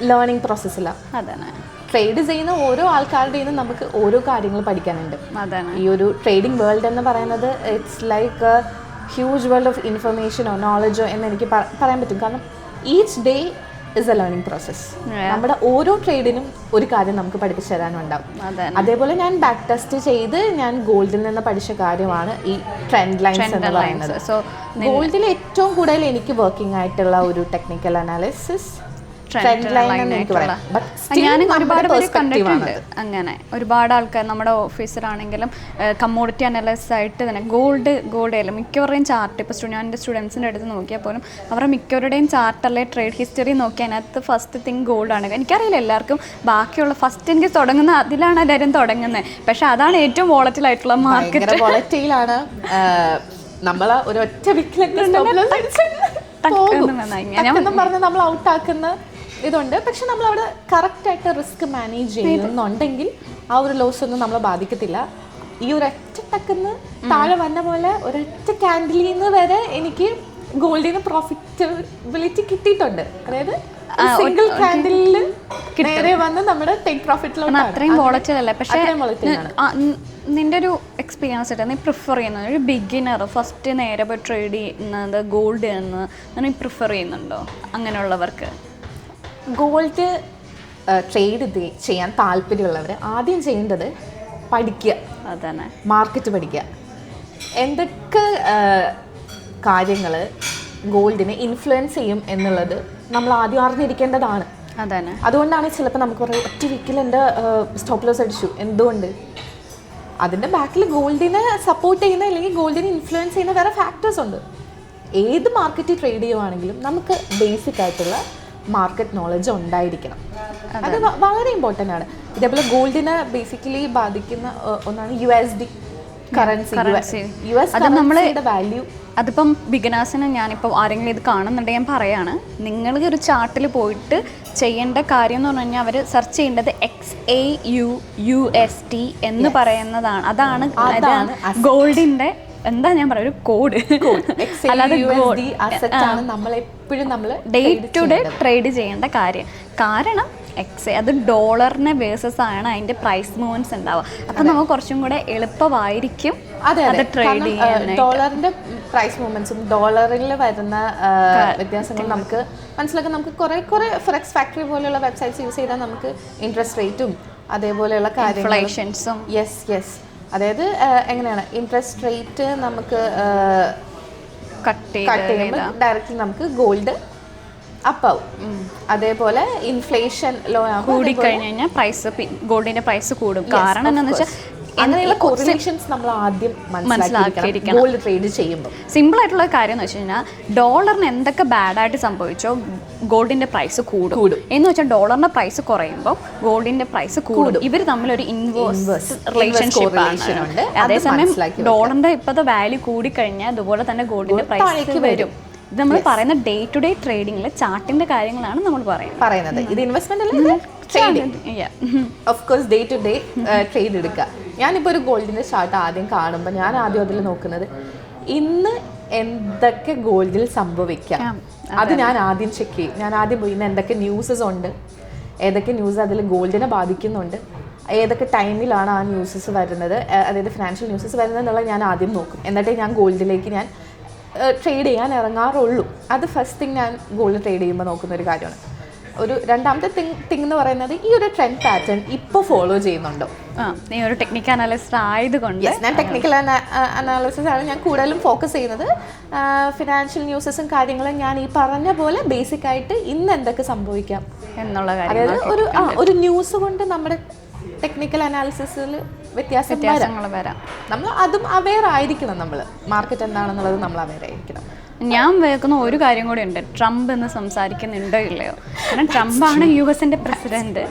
Speaker 2: ലേണിംഗ് പ്രോസസ്സിലാണ്
Speaker 1: അതന്നെ
Speaker 2: ട്രേഡ് ചെയ്യുന്ന ഓരോ ആൾക്കാരുടെയും നമുക്ക് ഓരോ കാര്യങ്ങൾ പഠിക്കാനുണ്ട്.
Speaker 1: അതാണ്.
Speaker 2: ഈ ഒരു ട്രേഡിംഗ് വേൾഡ് എന്ന് പറയുന്നത് it's like huge world of ഇൻഫർമേഷനോ നോളജോ എന്ന് എനിക്ക് പറയാൻ പറ്റും. കാരണം each day is a learning process നമ്മുടെ ഓരോ ട്രേഡിനും ഒരു കാര്യം നമുക്ക് പഠിപ്പിച്ചു തരാനുണ്ടാവും. അതേപോലെ ഞാൻ ബാക്ക് ടെസ്റ്റ് ചെയ്ത് ഞാൻ ഗോൾഡിൽ നിന്ന് പഠിച്ച കാര്യമാണ് ഈ ട്രെൻഡ് ലൈൻസ് എന്ന് പറയുന്നത്.
Speaker 1: സോ
Speaker 2: ഗോൾഡിൽ ഏറ്റവും കൂടുതൽ എനിക്ക് വർക്കിംഗ് ആയിട്ടുള്ള ഒരു ടെക്നിക്കൽ അനാലിസിസ് ട്രെൻഡ് ലൈൻ
Speaker 1: ഞാൻ ഒരുപാട് പേര് കണ്ടിട്ടുണ്ട്. അങ്ങനെ ഒരുപാട് ആൾക്കാർ നമ്മുടെ ഓഫീസറാണെങ്കിലും കമ്മോഡിറ്റി അനലൈസ് ആയിട്ട് തന്നെ ഗോൾഡ് ഗോൾഡ് ആയാലും മിക്കവരുടെയും ചാർട്ട് ഇപ്പോൾ എന്റെ സ്റ്റുഡൻസിന്റെ അടുത്ത് നോക്കിയാൽ പോലും അവരുടെ മിക്കവരുടെയും ചാർട്ട് അല്ലെ ട്രേഡ് ഹിസ്റ്ററി നോക്കി അതിനകത്ത് ഫസ്റ്റ് തിങ് ഗോൾഡാണ് എനിക്കറിയില്ല എല്ലാവർക്കും ബാക്കിയുള്ള ഫസ്റ്റ് എനിക്ക് തുടങ്ങുന്ന അതിലാണ് എല്ലാവരും തുടങ്ങുന്നത് പക്ഷെ അതാണ് ഏറ്റവും വോളറ്റിൽ ആയിട്ടുള്ള മാർക്കറ്റ്
Speaker 2: വോളറ്റിലാണ് നമ്മൾ ഒരു ഒറ്റ
Speaker 1: ടക്കെന്ന്
Speaker 2: ഞാൻ പറഞ്ഞ് നമ്മൾ ഔട്ട് ആക്കുന്ന ഇതുണ്ട്. പക്ഷെ നമ്മൾ അവിടെ കറക്റ്റ് ആയിട്ട് റിസ്ക് മാനേജ് ചെയ്യുന്നുണ്ടെങ്കിൽ ആ ഒരു ലോസ് ഒന്നും നമ്മളെ ബാധിക്കത്തില്ല. ഈ ഒരൊറ്റ ടക്കുന്ന് താഴെ വന്ന പോലെ ഒരൊറ്റ ക്യാൻഡിലിൽ നിന്ന് വരെ എനിക്ക് ഗോൾഡിൽ നിന്ന് പ്രോഫിറ്റബിലിറ്റി കിട്ടിയിട്ടുണ്ട്. അതായത് സിംഗിൾ ക്യാൻഡിലിൽ നേരെ വന്ന് നമ്മുടെ ടേക്ക് പ്രോഫിറ്റിലോട്ട്
Speaker 1: അത്രയും വോളറ്റിൽ അല്ലേ? പക്ഷേ നിന്റെ ഒരു എക്സ്പീരിയൻസ് ആയിട്ട് നീ പ്രിഫർ ചെയ്യുന്ന ഒരു ബിഗിനർ ഫസ്റ്റ് നേരെ പോയി ട്രേഡ് ചെയ്യുന്നത് ഗോൾഡ് എന്ന് നീ പ്രിഫർ ചെയ്യുന്നുണ്ടോ അങ്ങനെയുള്ളവർക്ക്?
Speaker 2: ഗോൾഡ് ട്രേഡ് ചെയ്യാൻ താല്പര്യമുള്ളവർ ആദ്യം ചെയ്യേണ്ടത് പഠിക്കുക.
Speaker 1: അതന്നെ.
Speaker 2: മാർക്കറ്റ് പഠിക്കുക. എന്തൊക്കെ കാര്യങ്ങൾ ഗോൾഡിനെ ഇൻഫ്ലുവൻസ് ചെയ്യും എന്നുള്ളത് നമ്മൾ ആദ്യം അറിഞ്ഞിരിക്കേണ്ടതാണ്.
Speaker 1: അതന്നെ.
Speaker 2: അതുകൊണ്ടാണ് ചിലപ്പോൾ നമുക്ക് പറയും ഒറ്റ വീക്കിൽ എന്റെ സ്റ്റോപ്പ് ലോസ് അടിച്ചു. എന്തുകൊണ്ട്? അതിന്റെ ബാക്കിൽ ഗോൾഡിനെ സപ്പോർട്ട് ചെയ്യുന്ന അല്ലെങ്കിൽ ഗോൾഡിനെ ഇൻഫ്ലുവൻസ് ചെയ്യുന്ന വേറെ ഫാക്ടേഴ്സ് ഉണ്ട്. ഏത് മാർക്കറ്റിൽ ട്രേഡ് ചെയ്യുവാണെങ്കിലും നമുക്ക് ബേസിക് ആയിട്ടുള്ള മാർക്കറ്റ് നോളജ് ഉണ്ടായിരിക്കണം. അത്. വളരെ ഇമ്പോർട്ടന്റ് ആണ്. ഇതേപോലെ ഗോൾഡിനെ ബേസിക്കലി ബാധിക്കുന്ന ഒന്നാണ് U S D currency
Speaker 1: currency.
Speaker 2: U S
Speaker 1: അത്
Speaker 2: നമ്മൾ വാല്യൂ
Speaker 1: അതിപ്പം ബിഗിനേഴ്സിന് ഞാനിപ്പോൾ ആരെങ്കിലും ഇത് കാണുന്നുണ്ടെങ്കിൽ ഞാൻ പറയാണ് നിങ്ങൾ ഒരു ചാർട്ടിൽ പോയിട്ട് ചെയ്യേണ്ട കാര്യം എന്ന് പറഞ്ഞു കഴിഞ്ഞാൽ അവർ സെർച്ച് ചെയ്യേണ്ടത് X A U U S T എന്ന് പറയുന്നതാണ്. അതാണ്
Speaker 2: അതാണ്
Speaker 1: ഗോൾഡിന്റെ എന്താ ഞാൻ പറയാ ഒരു കോഡ് അല്ലാതെ
Speaker 2: നമ്മൾ എപ്പോഴും നമ്മൾ
Speaker 1: ഡേ ടു ഡേ ട്രേഡ് ചെയ്യേണ്ട കാര്യം. കാരണം എക്സ് അത് ഡോളറിനെ ബേസസ് ആണ് അതിന്റെ പ്രൈസ് മൂവ്മെന്റ്സ് ഉണ്ടാവുക. അപ്പൊ നമുക്ക് കുറച്ചും കൂടെ എളുപ്പമായിരിക്കും
Speaker 2: അതെ
Speaker 1: ട്രേഡ് ചെയ്യാൻ
Speaker 2: ഡോളറിന്റെ പ്രൈസ് മൂവ്മെന്റ്സും ഡോളറിൽ വരുന്ന വ്യത്യാസങ്ങൾ. നമുക്ക് മനസ്സിലാക്കാൻ നമുക്ക് കുറെ കുറെ ഫ്രക്സ് ഫാക്ടറി പോലെയുള്ള വെബ്സൈറ്റ്സ് യൂസ് ചെയ്താൽ നമുക്ക് ഇൻട്രസ്റ്റ് റേറ്റും അതേപോലെയുള്ള കാര്യങ്ങൾ
Speaker 1: ഇൻഫ്ലേഷൻസും
Speaker 2: യെസ് യെസ് അതായത് എങ്ങനെയാണ്? ഇൻട്രസ്റ്റ് റേറ്റ് നമുക്ക്
Speaker 1: കട്ട്
Speaker 2: കട്ട് ചെയ്യുമ്പോൾ ഡയറക്റ്റ്ലി നമുക്ക് ഗോൾഡ് അപ്പാവും അതേപോലെ ഇൻഫ്ലേഷൻ ലോ
Speaker 1: കൂടി കഴിഞ്ഞു കഴിഞ്ഞാൽ പ്രൈസ് ഗോൾഡിന്റെ പ്രൈസ് കൂടും. കാരണം എന്താണെന്ന് വെച്ചാൽ
Speaker 2: അങ്ങനെയുള്ള കോറിലേഷൻസ് നമ്മൾ ആദ്യം മനസ്സിലാക്കിയിരിക്കണം. ഗോൾഡ് ട്രേഡ് ചെയ്യുമ്പോൾ.
Speaker 1: സിമ്പിൾ ആയിട്ടുള്ള കാര്യം എന്ന് വെച്ച് കഴിഞ്ഞാൽ ഡോളറിന് എന്തൊക്കെ ബാഡായിട്ട് സംഭവിച്ചോ ഗോൾഡിന്റെ പ്രൈസ് കൂടും.
Speaker 2: കൂടും.
Speaker 1: എന്ന് വെച്ചാൽ ഡോളറിന്റെ പ്രൈസ് കുറയുമ്പോൾ ഗോൾഡിന്റെ പ്രൈസ് കൂടും. ഇവർ ഒരു ഇൻവേഴ്സ് റിലേഷൻഷിപ്പ് ആണ്.
Speaker 2: അത്
Speaker 1: അതേസമയം ഡോളറിന്റെ ഇപ്പോഴത്തെ വാല്യൂ കൂടിക്കഴിഞ്ഞാൽ അതുപോലെ തന്നെ ഗോൾഡിന്റെ പ്രൈസ് വരും. ഇത് നമ്മൾ പറയുന്ന ഡേ ടു ഡേ ട്രേഡിംഗിൽ ചാർട്ടിന്റെ കാര്യങ്ങളാണ് നമ്മൾ പറയുന്നത്.
Speaker 2: പറയുന്നത്. ഇത് investment of course day to day trade എടുക്കുക. ഞാനിപ്പോൾ ഒരു ഗോൾഡിന്റെ ചാർട്ട് ആദ്യം കാണുമ്പോൾ ഞാൻ ആദ്യം അതിൽ നോക്കുന്നത്. ഇന്ന് എന്തൊക്കെ ഗോൾഡിൽ സംഭവിക്കാം? അത്. ഞാൻ ആദ്യം ചെക്ക് ചെയ്യും. ഞാൻ ആദ്യം പോയി ഇന്ന് എന്തൊക്കെ ന്യൂസസ് ഉണ്ട്? ഏതൊക്കെ ന്യൂസ് അതിൽ ഗോൾഡിനെ ബാധിക്കുന്നുണ്ട്? ഏതൊക്കെ ടൈമിലാണ് ആ ന്യൂസസ് വരുന്നത്? അതായത് ഫിനാൻഷ്യൽ ന്യൂസസ് വരുന്നത് എന്നുള്ളത് ഞാൻ ആദ്യം നോക്കും. എന്നിട്ടേ ഞാൻ ഗോൾഡിലേക്ക് ഞാൻ ട്രേഡ് ചെയ്യാൻ ഇറങ്ങാറുള്ളൂ. അത് ഫസ്റ്റ് തിങ് ഞാൻ ഗോൾഡ് ട്രേഡ് ചെയ്യുമ്പോൾ നോക്കുന്ന ഒരു കാര്യമാണ്. ഒരു രണ്ടാമത്തെ തിങ് തിങ് എന്ന് പറയുന്നത് ഈ ഒരു ട്രെൻഡ് പാറ്റേൺ ഇപ്പോൾ ഫോളോ ചെയ്യുന്നുണ്ടോ.
Speaker 1: ആ നീ ഒരു ടെക്നിക്കൽ അനാലിസ്റ്റ് ആയതുകൊണ്ട്
Speaker 2: ഞാൻ ടെക്നിക്കൽ അനാലിസിസ് ആണ് ഞാൻ കൂടുതലും ഫോക്കസ് ചെയ്യുന്നത്. ഫിനാൻഷ്യൽ ന്യൂസസും കാര്യങ്ങളും ഞാൻ ഈ പറഞ്ഞ പോലെ ബേസിക് ആയിട്ട് ഇന്ന് എന്തൊക്കെ സംഭവിക്കാം.
Speaker 1: എന്നുള്ള കാര്യം
Speaker 2: അതായത് ഒരു ആ ഒരു ന്യൂസ് കൊണ്ട് നമ്മുടെ ടെക്നിക്കൽ അനാലിസിസിൽ വ്യത്യാസം
Speaker 1: വ്യത്യാസങ്ങൾ വരാം.
Speaker 2: നമ്മൾ അതും അവെയർ ആയിരിക്കണം നമ്മൾ. മാർക്കറ്റ് എന്താണെന്നുള്ളത് നമ്മൾ അവെയർ ആയിരിക്കണം.
Speaker 1: ഞാൻ വേക്കുന്ന ഒരു കാര്യം കൂടി ഉണ്ട്. ട്രംപ് എന്ന് സംസാരിക്കുന്നുണ്ടോ ഇല്ലയോ? കാരണം ട്രംപാണ് യു എസിന്റെ പ്രസിഡന്റ്.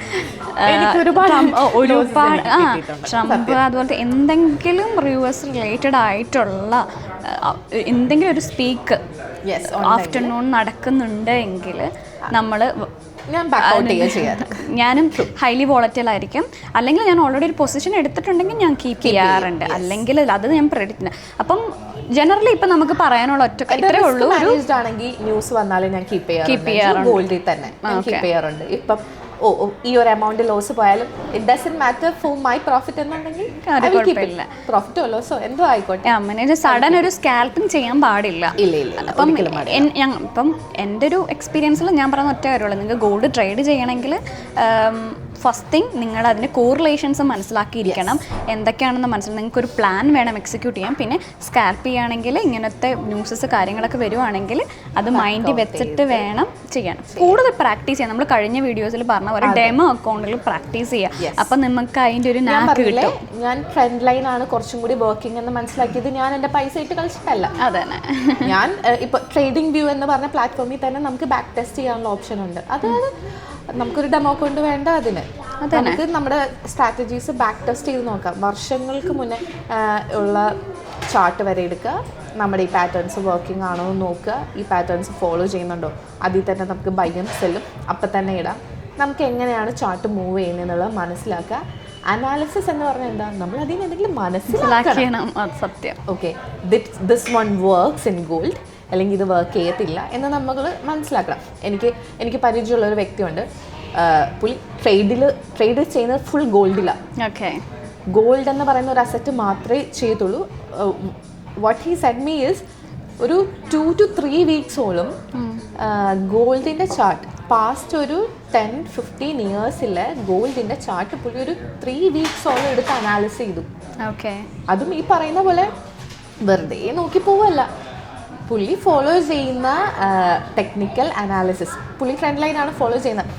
Speaker 2: ഒരുപാട്
Speaker 1: ആ ട്രംപ് അതുപോലത്തെ എന്തെങ്കിലും യു എസ് റിലേറ്റഡ് ആയിട്ടുള്ള എന്തെങ്കിലും ഒരു സ്പീക്ക് ആഫ്റ്റർനൂൺ നടക്കുന്നുണ്ട് എങ്കിൽ നമ്മൾ
Speaker 2: ഞാൻ
Speaker 1: ഞാനും ഹൈലി വോളറ്റൈൽ ആയിരിക്കും. അല്ലെങ്കിൽ ഞാൻ ഓൾറെഡി ഒരു പൊസിഷൻ എടുത്തിട്ടുണ്ടെങ്കിൽ ഞാൻ കീപ്പ് ചെയ്യാറുണ്ട്. അല്ലെങ്കിൽ അത് ഞാൻ പ്രെഡിക്റ്റ് അപ്പം ജനറലി ഇപ്പം നമുക്ക് പറയാനുള്ള ഒറ്റ ഇത്രേ ഉള്ളൂ.
Speaker 2: ആണെങ്കിൽ ന്യൂസ് വന്നാലും ഞാൻ കീപ്പ് ചെയ്യാറുണ്ട്. ഗോൾഡിൽ തന്നെ ഞാൻ കീപ്പ് ചെയ്യാറുണ്ട്. ഇപ്പം ഓ ഓ, ഈ ഒരു എമൗണ്ട് ലോസ് പോയാലും it doesn't matter for my profit എന്നുണ്ടെങ്കിൽ
Speaker 1: കുഴപ്പമില്ല.
Speaker 2: പ്രോഫിറ്റോ ലോസോ എന്തോ ആയിക്കോട്ടെ.
Speaker 1: അങ്ങനെ സഡൻ ഒരു സ്കാൽപ്പിംഗ് ചെയ്യാൻ പാടില്ല.
Speaker 2: ഇല്ല ഇല്ല
Speaker 1: അപ്പം. ഇപ്പം എന്റെ ഒരു എക്സ്പീരിയൻസിൽ ഞാൻ പറയുന്ന ഒറ്റ കാര്യമുള്ളൂ നിങ്ങൾക്ക് ഗോൾഡ് ട്രേഡ് ചെയ്യണമെങ്കിൽ ഫസ്റ്റ് തിങ് നിങ്ങൾ അതിന്റെ കോറിലേഷൻസ് മനസ്സിലാക്കിയിരിക്കണം. എന്തൊക്കെയാണെന്ന് മനസ്സിലാക്കി നിങ്ങൾക്ക് ഒരു പ്ലാൻ വേണം എക്സിക്യൂട്ട് ചെയ്യാൻ. പിന്നെ സ്കാൽപ്പ് ചെയ്യുകയാണെങ്കിൽ ഇങ്ങനത്തെ ന്യൂസസ് കാര്യങ്ങളൊക്കെ വരുവാണെങ്കിൽ അത് മൈൻഡിൽ വെച്ചിട്ട് വേണം ചെയ്യാൻ കൂടുതൽ പ്രാക്ടീസ് ചെയ്യാം. നമ്മൾ കഴിഞ്ഞ വീഡിയോസിൽ പറഞ്ഞ പോലെ ഡെമോ അക്കൗണ്ടിൽ പ്രാക്ടീസ് ചെയ്യുക അപ്പം നമുക്ക് അതിന്റെ ഒരു നാക്ക് കിട്ടും.
Speaker 2: ഞാൻ ട്രെൻഡ് ലൈൻ ആണ് കുറച്ചും കൂടി വർക്കിംഗ് എന്ന് മനസ്സിലാക്കിയത്. ഞാൻ എന്റെ പൈസ ഇട്ട് കളിച്ചിട്ടല്ല.
Speaker 1: അതന്നെ.
Speaker 2: ഞാൻ ഇപ്പോൾ ഇപ്പൊ ട്രേഡിംഗ് വ്യൂ എന്ന് പറഞ്ഞ പ്ലാറ്റ്ഫോമിൽ തന്നെ നമുക്ക് ബാക്ക് ടെസ്റ്റ് ചെയ്യാനുള്ള ഓപ്ഷൻ ഉണ്ട്. അതായത് നമുക്കൊരു ഡെമോ കൊണ്ട് വേണ്ട അതിന്. നമുക്ക് നമ്മുടെ സ്ട്രാറ്റജീസ് ബാക്ക് ടെസ്റ്റ് ചെയ്ത് നോക്കാം. വർഷങ്ങൾക്ക് മുന്നേ ഉള്ള ചാർട്ട് വരെ എടുക്കുക നമ്മുടെ ഈ പാറ്റേൺസ് വർക്കിംഗ് ആണോ എന്ന് നോക്കുക ഈ പാറ്റേൺസ് ഫോളോ ചെയ്യുന്നുണ്ടോ? അതിൽ തന്നെ നമുക്ക് ബയ്യം സെല്ലും അപ്പം തന്നെ ഇടാം. നമുക്ക് എങ്ങനെയാണ് ചാർട്ട് മൂവ് ചെയ്യുന്നതെന്നുള്ളത് മനസ്സിലാക്കുക അനാലിസിസ് എന്ന് പറഞ്ഞാൽ എന്താ? നമ്മൾ അതിന് എന്തെങ്കിലും മനസ്സിലാക്കണം.
Speaker 1: സത്യം.
Speaker 2: Okay this one works in gold അല്ലെങ്കിൽ ഇത് വർക്ക് ചെയ്യത്തില്ല എന്ന് നമ്മൾ മനസ്സിലാക്കണം. എനിക്ക് എനിക്ക് പരിചയമുള്ള ഒരു വ്യക്തിയുണ്ട്. പുലി പുള്ളി ട്രേഡിൽ ട്രേഡ് ചെയ്യുന്നത് ഫുൾ ഗോൾഡിലാണ്
Speaker 1: ഓക്കെ
Speaker 2: ഗോൾഡ് എന്ന് പറയുന്ന ഒരു അസറ്റ് മാത്രമേ ചെയ്യത്തുള്ളൂ. What he said me is ഒരു ടു ടു ത്രീ വീക്സോളും ഗോൾഡിന്റെ ചാർട്ട് പാസ്റ്റ് ഒരു ടെൻ ഫിഫ്റ്റീൻ ഇയേഴ്സിലെ ഗോൾഡിന്റെ ചാർട്ട് പുലി ഒരു ത്രീ വീക്സോളം എടുത്ത് അനാലിസ് ചെയ്തു.
Speaker 1: ഓക്കെ
Speaker 2: അതും ഈ പറയുന്ന പോലെ വെറുതെ നോക്കി പോവല്ല. പുള്ളി ഫോളോ ചെയ്യുന്ന ടെക്നിക്കൽ അനാലിസിസ് പുള്ളി ഫ്രണ്ട് ആണ് ഫോളോ ചെയ്യുന്നത്.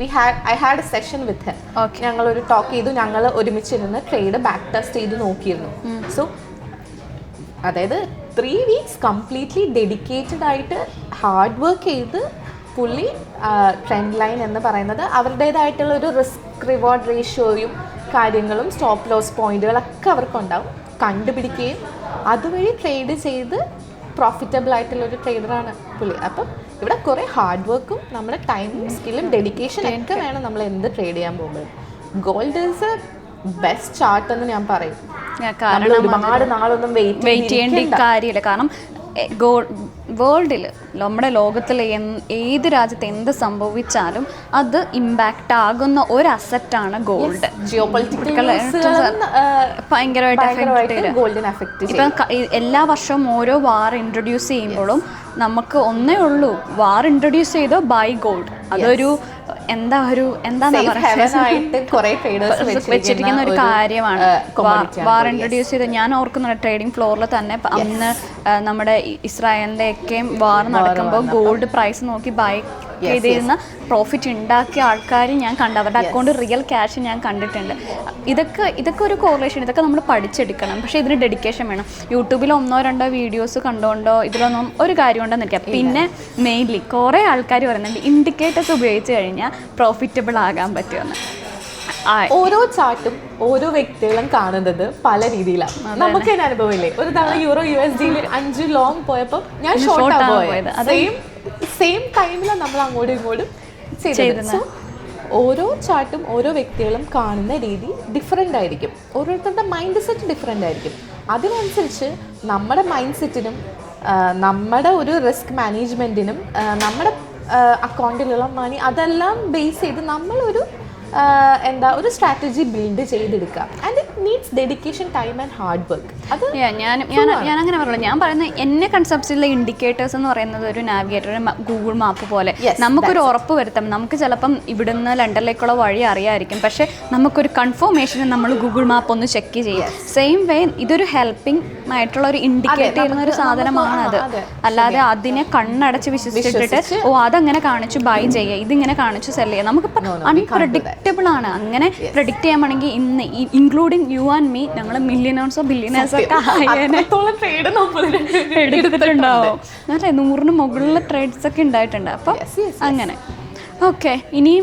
Speaker 2: We had I had a session with okay
Speaker 1: ഞങ്ങൾ
Speaker 2: ഒരു ടോക്ക് ചെയ്തു ഞങ്ങൾ ഒരുമിച്ചിരുന്ന് ട്രേഡ് ബാക്ക് ടെസ്റ്റ് ചെയ്ത് നോക്കിയിരുന്നു. സോ അതായത് ത്രീ വീക്സ് കംപ്ലീറ്റ്ലി ഡെഡിക്കേറ്റഡ് ആയിട്ട് ഹാർഡ് വർക്ക് ചെയ്ത് പുള്ളി ട്രെൻഡ് ലൈൻ എന്ന് പറയുന്നത് അവരുടേതായിട്ടുള്ള ഒരു റിസ്ക് റിവാർഡ് റേഷ്യോയും കാര്യങ്ങളും സ്റ്റോപ്പ് ലോസ് പോയിന്റുകളൊക്കെ അവർക്കുണ്ടാവും. കണ്ടുപിടിക്കുകയും അതുവഴി ട്രേഡ് ചെയ്ത് പ്രോഫിറ്റബിൾ ആയിട്ടുള്ള ഒരു ട്രേഡറാണ് പുള്ളി. അപ്പം ഇവിടെ കുറേ ഹാർഡ് വർക്കും നമ്മുടെ ടൈമും സ്കില്ലും ഡെഡിക്കേഷൻ ഒക്കെ വേണം നമ്മൾ എന്ത് ട്രേഡ് ചെയ്യാൻ പോകുമ്പോൾ gold is a best chart എന്ന് ഞാൻ പറയും.
Speaker 1: കാരണം
Speaker 2: ഒരുപാട് നാളൊന്നും വെയിറ്റ്
Speaker 1: ചെയ്യേണ്ട കാര്യമില്ല. കാരണം വേൾഡിൽ നമ്മുടെ ലോകത്തിൽ ഏത് രാജ്യത്ത് എന്ത് സംഭവിച്ചാലും അത് ഇമ്പാക്റ്റ് ആകുന്ന ഒരു അസറ്റാണ് ഗോൾഡ്
Speaker 2: ജിയോ പൊളിറ്റിക്കൽ
Speaker 1: ഭയങ്കരമായിട്ട്
Speaker 2: ഗോൾഡിനെ
Speaker 1: ഇപ്പം എല്ലാ വർഷവും ഓരോ വാർ ഇൻട്രൊഡ്യൂസ് ചെയ്യുമ്പോഴും നമുക്ക് ഒന്നേ ഉള്ളൂ. വാർ ഇൻട്രൊഡ്യൂസ് ചെയ്തോ ബൈ ഗോൾഡ് അതൊരു എന്താ ഒരു എന്താ വെച്ചിരിക്കുന്ന ഒരു കാര്യമാണ്. വാർ ഇൻട്രൊഡ്യൂസ് ചെയ്ത് ഞാൻ ഓർക്കുന്നുണ്ട് ട്രേഡിംഗ് ഫ്ലോറിൽ തന്നെ അന്ന് നമ്മുടെ ഇസ്രായേലിന്റെ ഒക്കെയും വാർ നടക്കുമ്പോൾ ഗോൾഡ് പ്രൈസ് നോക്കി ബൈ ചെയ്തിരുന്ന പ്രോഫിറ്റ് ഉണ്ടാക്കിയ ആൾക്കാർ ഞാൻ കണ്ടു. അവരുടെ അക്കൗണ്ട് റിയൽ ക്യാഷ് ഞാൻ കണ്ടിട്ടുണ്ട്. ഇതൊക്കെ ഇതൊക്കെ ഒരു കോറിലേഷൻ ഇതൊക്കെ നമ്മൾ പഠിച്ചെടുക്കണം. പക്ഷേ ഇതിന് ഡെഡിക്കേഷൻ വേണം. യൂട്യൂബിൽ ഒന്നോ രണ്ടോ വീഡിയോസ് കണ്ടുകൊണ്ടോ ഇതിലൊന്നും ഒരു കാര്യം ഉണ്ടെന്ന് നിൽക്കാം പിന്നെ മെയിൻലി കുറേ ആൾക്കാർ പറയുന്നുണ്ട്. ഇൻഡിക്കേറ്റേഴ്സ് ഉപയോഗിച്ച് കഴിഞ്ഞാൽ പ്രോഫിറ്റബിൾ ആകാൻ പറ്റുമെന്ന്.
Speaker 2: ഓരോ ചാർട്ടും ഓരോ വ്യക്തികളും കാണുന്നത് പല രീതിയിലാണ്. നമുക്ക് തന്നെ അനുഭവമില്ലേ? ഒരു തവണ യൂറോ യു എസ് ഡിയിൽ അഞ്ച് ലോങ് പോയപ്പോൾ ഞാൻ ഷോർട്ട് പോയത്. സെയിം സെയിം ടൈമിലാണ് നമ്മൾ അങ്ങോട്ടും ഇങ്ങോട്ടും ചെയ്തത്. ഓരോ ചാർട്ടും ഓരോ വ്യക്തികളും കാണുന്ന രീതി ഡിഫറെന്റ് ആയിരിക്കും. ഓരോരുത്തരുടെ മൈൻഡ് സെറ്റ് ഡിഫറെന്റ് ആയിരിക്കും. അതിനനുസരിച്ച് നമ്മുടെ മൈൻഡ് സെറ്റിനും നമ്മുടെ ഒരു റിസ്ക് മാനേജ്മെന്റിനും നമ്മുടെ അക്കൗണ്ടിലുള്ള മണി അതെല്ലാം ബേസ് ചെയ്ത് നമ്മളൊരു എന്താ ഒരു സ്ട്രാറ്റജി ബിൽഡ് ചെയ്തെടുക്കുക and it needs dedication time and hard work അത്
Speaker 1: ഞാൻ ഞാൻ ഞാൻ അങ്ങനെ പറയുള്ളൂ ഞാൻ പറയുന്നത് എന്നെ കൺസെപ്റ്റിലെ ഇൻഡിക്കേറ്റേഴ്സ് എന്ന് പറയുന്നത് ഒരു നാവിഗേറ്റർ ഗൂഗിൾ മാപ്പ് പോലെ. നമുക്കൊരു ഉറപ്പ് വരുത്താം നമുക്ക് ചിലപ്പം ഇവിടുന്ന് ലണ്ടനിലേക്കുള്ള വഴി അറിയാമായിരിക്കും പക്ഷേ നമുക്കൊരു കൺഫർമേഷന് നമ്മൾ ഗൂഗിൾ മാപ്പ് ഒന്ന് ചെക്ക് ചെയ്യാം. സെയിം വേ ഇതൊരു ഹെൽപ്പിംഗ് ആയിട്ടുള്ള ഒരു ഇൻഡിക്കേറ്റ് ചെയ്യുന്ന ഒരു സാധനമാണ് അത്. അല്ലാതെ അതിനെ കണ്ണടച്ച് വിശ്വസിച്ചിട്ട് ഓ അതങ്ങനെ കാണിച്ചു ബൈ ചെയ്യുക ഇതിങ്ങനെ കാണിച്ചു സെല്ല് ചെയ്യുക നമുക്കിപ്പോൾ അൺപ്രഡിക്റ്റബിൾ ആണ്. അങ്ങനെ പ്രെഡിക്റ്റ് ചെയ്യാൻ വേണമെങ്കിൽ ഇന്ന് ഇൻക്ലൂഡിങ് യു ആൻഡ് മീ ഞങ്ങൾ മില്യനേഴ്സോ ബില്യനേഴ്സോ ഒക്കെ
Speaker 2: ട്രേഡ് നമ്മൾ
Speaker 1: എടുത്തിട്ടുണ്ടാവും. അല്ലേ നൂറിന് മുകളിലുള്ള ട്രേഡ്സ് ഒക്കെ ഉണ്ടായിട്ടുണ്ട്.
Speaker 2: yes,
Speaker 1: അങ്ങനെ. ഓക്കെ ഇനി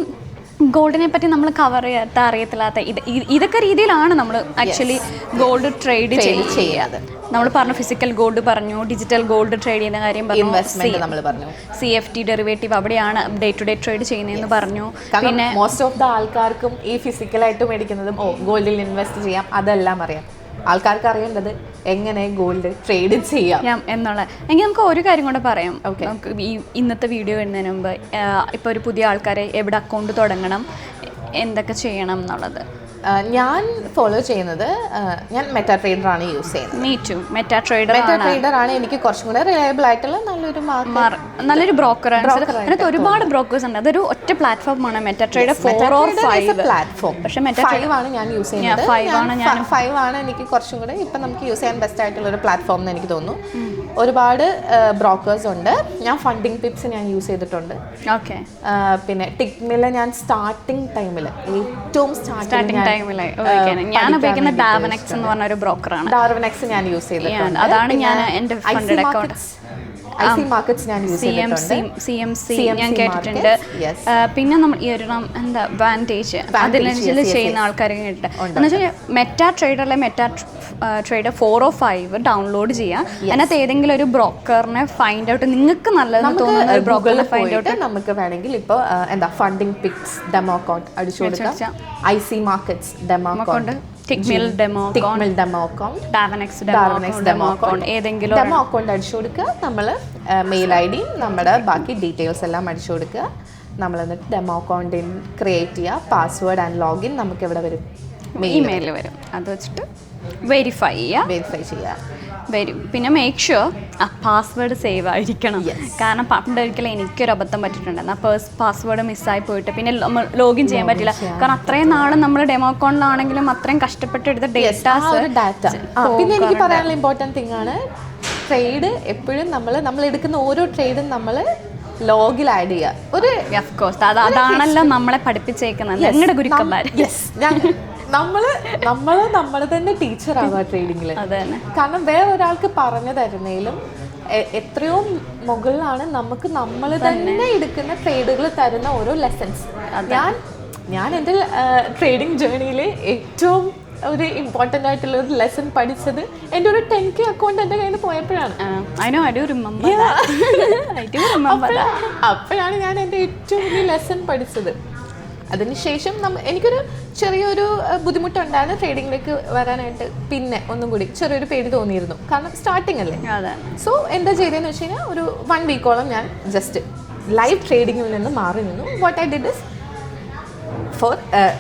Speaker 1: ഗോൾഡിനെ പറ്റി നമ്മൾ കവർ ചെയ്യാത്ത അറിയത്തില്ലാത്ത ഇത് ഇതൊക്കെ രീതിയിലാണ് നമ്മൾ ആക്ച്വലി ഗോൾഡ് ട്രേഡ്
Speaker 2: ചെയ്യാതെ.
Speaker 1: നമ്മൾ പറഞ്ഞു ഫിസിക്കൽ ഗോൾഡ് പറഞ്ഞു ഡിജിറ്റൽ ഗോൾഡ് ട്രേഡ് ചെയ്യുന്ന കാര്യം പറഞ്ഞു
Speaker 2: നമ്മൾ പറഞ്ഞു.
Speaker 1: സി എഫ് ടി ഡെറിവേറ്റീവ് അവിടെയാണ് ഡേ ടു ഡേ ട്രേഡ് ചെയ്യുന്നതെന്ന് പറഞ്ഞു.
Speaker 2: പിന്നെ മോസ്റ്റ് ഓഫ് ദ ആൾക്കാർക്കും ഈ ഫിസിക്കലായിട്ട് മേടിക്കുന്നതും ഓ ഗോൾഡിൽ ഇൻവെസ്റ്റ് ചെയ്യാം അതെല്ലാം അറിയാം. ആൾക്കാർക്ക് അറിയേണ്ടത് എങ്ങനെ ഗോൾഡ് ട്രേഡ് ചെയ്യാം.
Speaker 1: എന്നുള്ളത് എന്നുള്ള. എങ്കിൽ നമുക്ക് ഒരു കാര്യം കൂടെ പറയാം.
Speaker 2: ഓക്കെ
Speaker 1: നമുക്ക് ഈ ഇന്നത്തെ വീഡിയോ വരുന്നതിന് മുമ്പ് ഇപ്പോൾ ഒരു പുതിയ ആൾക്കാരെ എവിടെ അക്കൗണ്ട് തുടങ്ങണം എന്തൊക്കെ ചെയ്യണം എന്നുള്ളത്.
Speaker 2: ഞാൻ ഫോളോ ചെയ്യുന്നത് ഞാൻ മെറ്റാ ട്രേഡർ ആണ് യൂസ് ചെയ്യുന്നത്.
Speaker 1: Me too meta trader
Speaker 2: meta ട്രേഡറാണ് ആണ് എനിക്ക് കുറച്ചും കൂടെ റിലയബിൾ ആയിട്ടുള്ള നല്ലൊരു
Speaker 1: ബ്രോക്കർ അതിനകത്ത് ഒരുപാട് ബ്രോക്കേഴ്സ് ഉണ്ട്. അതൊരു ഒറ്റ പ്ലാറ്റ്ഫോമാണ് meta trader four or five
Speaker 2: platform
Speaker 1: പക്ഷേ
Speaker 2: ആണ് ഞാൻ യൂസ് ചെയ്യുന്നത്.
Speaker 1: ഫൈവ് ആണ്
Speaker 2: ഞാൻ ഫൈവ് ആണ് എനിക്ക് കുറച്ചും കൂടെ ഇപ്പം നമുക്ക് യൂസ് ചെയ്യാൻ ബെസ്റ്റ് ആയിട്ടുള്ള ഒരു പ്ലാറ്റ്ഫോം എന്ന് എനിക്ക് തോന്നുന്നു. ഒരുപാട് ബ്രോക്കേഴ്സ് ഉണ്ട്. ഞാൻ ഫണ്ടിങ് പിപ്സ് ഞാൻ യൂസ് ചെയ്തിട്ടുണ്ട്.
Speaker 1: ഓക്കെ
Speaker 2: പിന്നെ ടിക്മിൽ ഞാൻ സ്റ്റാർട്ടിംഗ് ടൈമിൽ ഏറ്റവും
Speaker 1: സ്റ്റാർട്ടിംഗ് ടൈമിൽ ഞാൻ ഉപയോഗിക്കുന്ന ഡാവനെക്സ് എന്ന് പറഞ്ഞ ഒരു ബ്രോക്കറാണ്
Speaker 2: ഡാർവനെക്സ് ഞാൻ യൂസ് ചെയ്തിട്ടുണ്ട്.
Speaker 1: അതാണ് ഞാൻ എന്റെ ഫണ്ടഡ് അക്കൗണ്ട്
Speaker 2: മാർക്കറ്റ്സ് ഞാൻ use
Speaker 1: C M C C M C ഞാൻ കേട്ടിട്ടുണ്ട്. പിന്നെ നമ്മൾ ഈ ഒരു എന്താ വാന്റേജ് അതിനനുസരിച്ച് ചെയ്യുന്ന ആൾക്കാരെ കേട്ടിട്ട്. എന്ന് വെച്ചാൽ meta ട്രേഡറിലെ meta trader or five download ചെയ്യാം. അതിനകത്ത് ഏതെങ്കിലും ഒരു ബ്രോക്കറിനെ ഫൈൻഡ് ഔട്ട് നിങ്ങൾക്ക് നല്ലതെന്ന് തോന്നുന്ന ഒരു ബ്രോക്കറിനെ ഫൈൻഡ് ഔട്ട്
Speaker 2: നമുക്ക് വേണമെങ്കിൽ ഇപ്പോൾ എന്താ ഫണ്ടിങ് പിക്സ് ഡെമോ അക്കൗണ്ട് അടിച്ചു കൊടുക്കാം. ഐ സി മാർക്കറ്റ്സ് ഡെമോ
Speaker 1: കൊണ്ട് Tickmill demo
Speaker 2: Tickmill demo account
Speaker 1: ഡാവനെക്സ്
Speaker 2: ഡാവനെക്സ്
Speaker 1: ഡെമോ അക്കൗണ്ട് ഏതെങ്കിലും
Speaker 2: ഡെമോ അക്കൗണ്ട് അടിച്ചു കൊടുക്കുക. നമ്മൾ മെയിൽ ഐ ഡിയും നമ്മുടെ ബാക്കി ഡീറ്റെയിൽസ് എല്ലാം അടിച്ചു കൊടുക്കുക. നമ്മൾ എന്നിട്ട് ഡെമോ അക്കൗണ്ട് ക്രിയേറ്റ് ചെയ്യുക. പാസ്വേഡ് ആൻഡ് ലോഗിൻ നമുക്ക് എവിടെ വരും
Speaker 1: ഇമെയിൽ വരും. അത് വെച്ചിട്ട് വെരിഫൈ ചെയ്യുക.
Speaker 2: വെരിഫൈ ചെയ്യുക.
Speaker 1: വരും. പിന്നെ മേക്ക് ഷുവർ ആ പാസ്വേഡ് സേവ് ആയിരിക്കണം. കാരണം പണ്ട് ഒരിക്കലും എനിക്കൊരു അബദ്ധം പറ്റിയിട്ടുണ്ടായിരുന്നു. ആ പേഴ്സ് പാസ്വേഡ് മിസ്സായി പോയിട്ട് പിന്നെ ലോഗിൻ ചെയ്യാൻ പറ്റില്ല. കാരണം അത്രയും നാളും നമ്മൾ ഡെമോ അക്കൗണ്ടിലാണെങ്കിലും അത്രയും കഷ്ടപ്പെട്ട്
Speaker 2: എടുത്ത
Speaker 1: ഡേറ്റാസ്
Speaker 2: ഡാറ്റ പിന്നെ എനിക്ക് പറയാനുള്ള ഇമ്പോർട്ടന്റ് തിങ് ആണ് ട്രേഡ് എപ്പോഴും നമ്മൾ നമ്മൾ എടുക്കുന്ന ഓരോ ട്രേഡും നമ്മൾ ലോഗിൽ ആഡ് ചെയ്യുക. ഒരു
Speaker 1: ഓഫ് കോഴ്സ് അത് അതാണല്ലോ നമ്മളെ പഠിപ്പിച്ചേക്കുന്നത്. ഞങ്ങളുടെ ഗുരുക്കന്മാർ
Speaker 2: യെസ് നമ്മൾ നമ്മൾ നമ്മൾ തന്നെ ടീച്ചർ ആവുക ട്രേഡിങ്ങിൽ
Speaker 1: അത്
Speaker 2: കാരണം വേറെ ഒരാൾക്ക് പറഞ്ഞു തരുന്നതിലും എത്രയോ മുകളിലാണ് നമുക്ക് നമ്മൾ തന്നെ. എടുക്കുന്ന ട്രേഡുകൾ തരുന്ന ഓരോ ലെസൺസ് ഞാൻ ഞാൻ എന്റെ ട്രേഡിംഗ് ജേണിയിൽ ഏറ്റവും ഒരു ഇമ്പോർട്ടന്റ് ആയിട്ടുള്ള ഒരു ലെസൺ പഠിച്ചത് എന്റെ ഒരു ടെൻ കെ അക്കൗണ്ട് എന്റെ കയ്യിൽ നിന്ന് പോയപ്പോഴാണ് അപ്പോഴാണ് ഞാൻ എന്റെ ഏറ്റവും വലിയ ലെസൺ പഠിച്ചത്. അതിനുശേഷം നമ്മ എനിക്കൊരു ചെറിയൊരു ബുദ്ധിമുട്ടുണ്ടായിരുന്നു ട്രേഡിങ്ങിലേക്ക് വരാനായിട്ട്. പിന്നെ ഒന്നും കൂടി ചെറിയൊരു പേടി തോന്നിയിരുന്നു. കാരണം സ്റ്റാർട്ടിംഗ് അല്ലേ? സോ എന്താ ചെയ്തതെന്ന് വെച്ച് കഴിഞ്ഞാൽ ഒരു വൺ വീക്കോളം ഞാൻ ജസ്റ്റ് ലൈവ് ട്രേഡിങ്ങിൽ നിന്ന് മാറി നിന്നു. What I did is for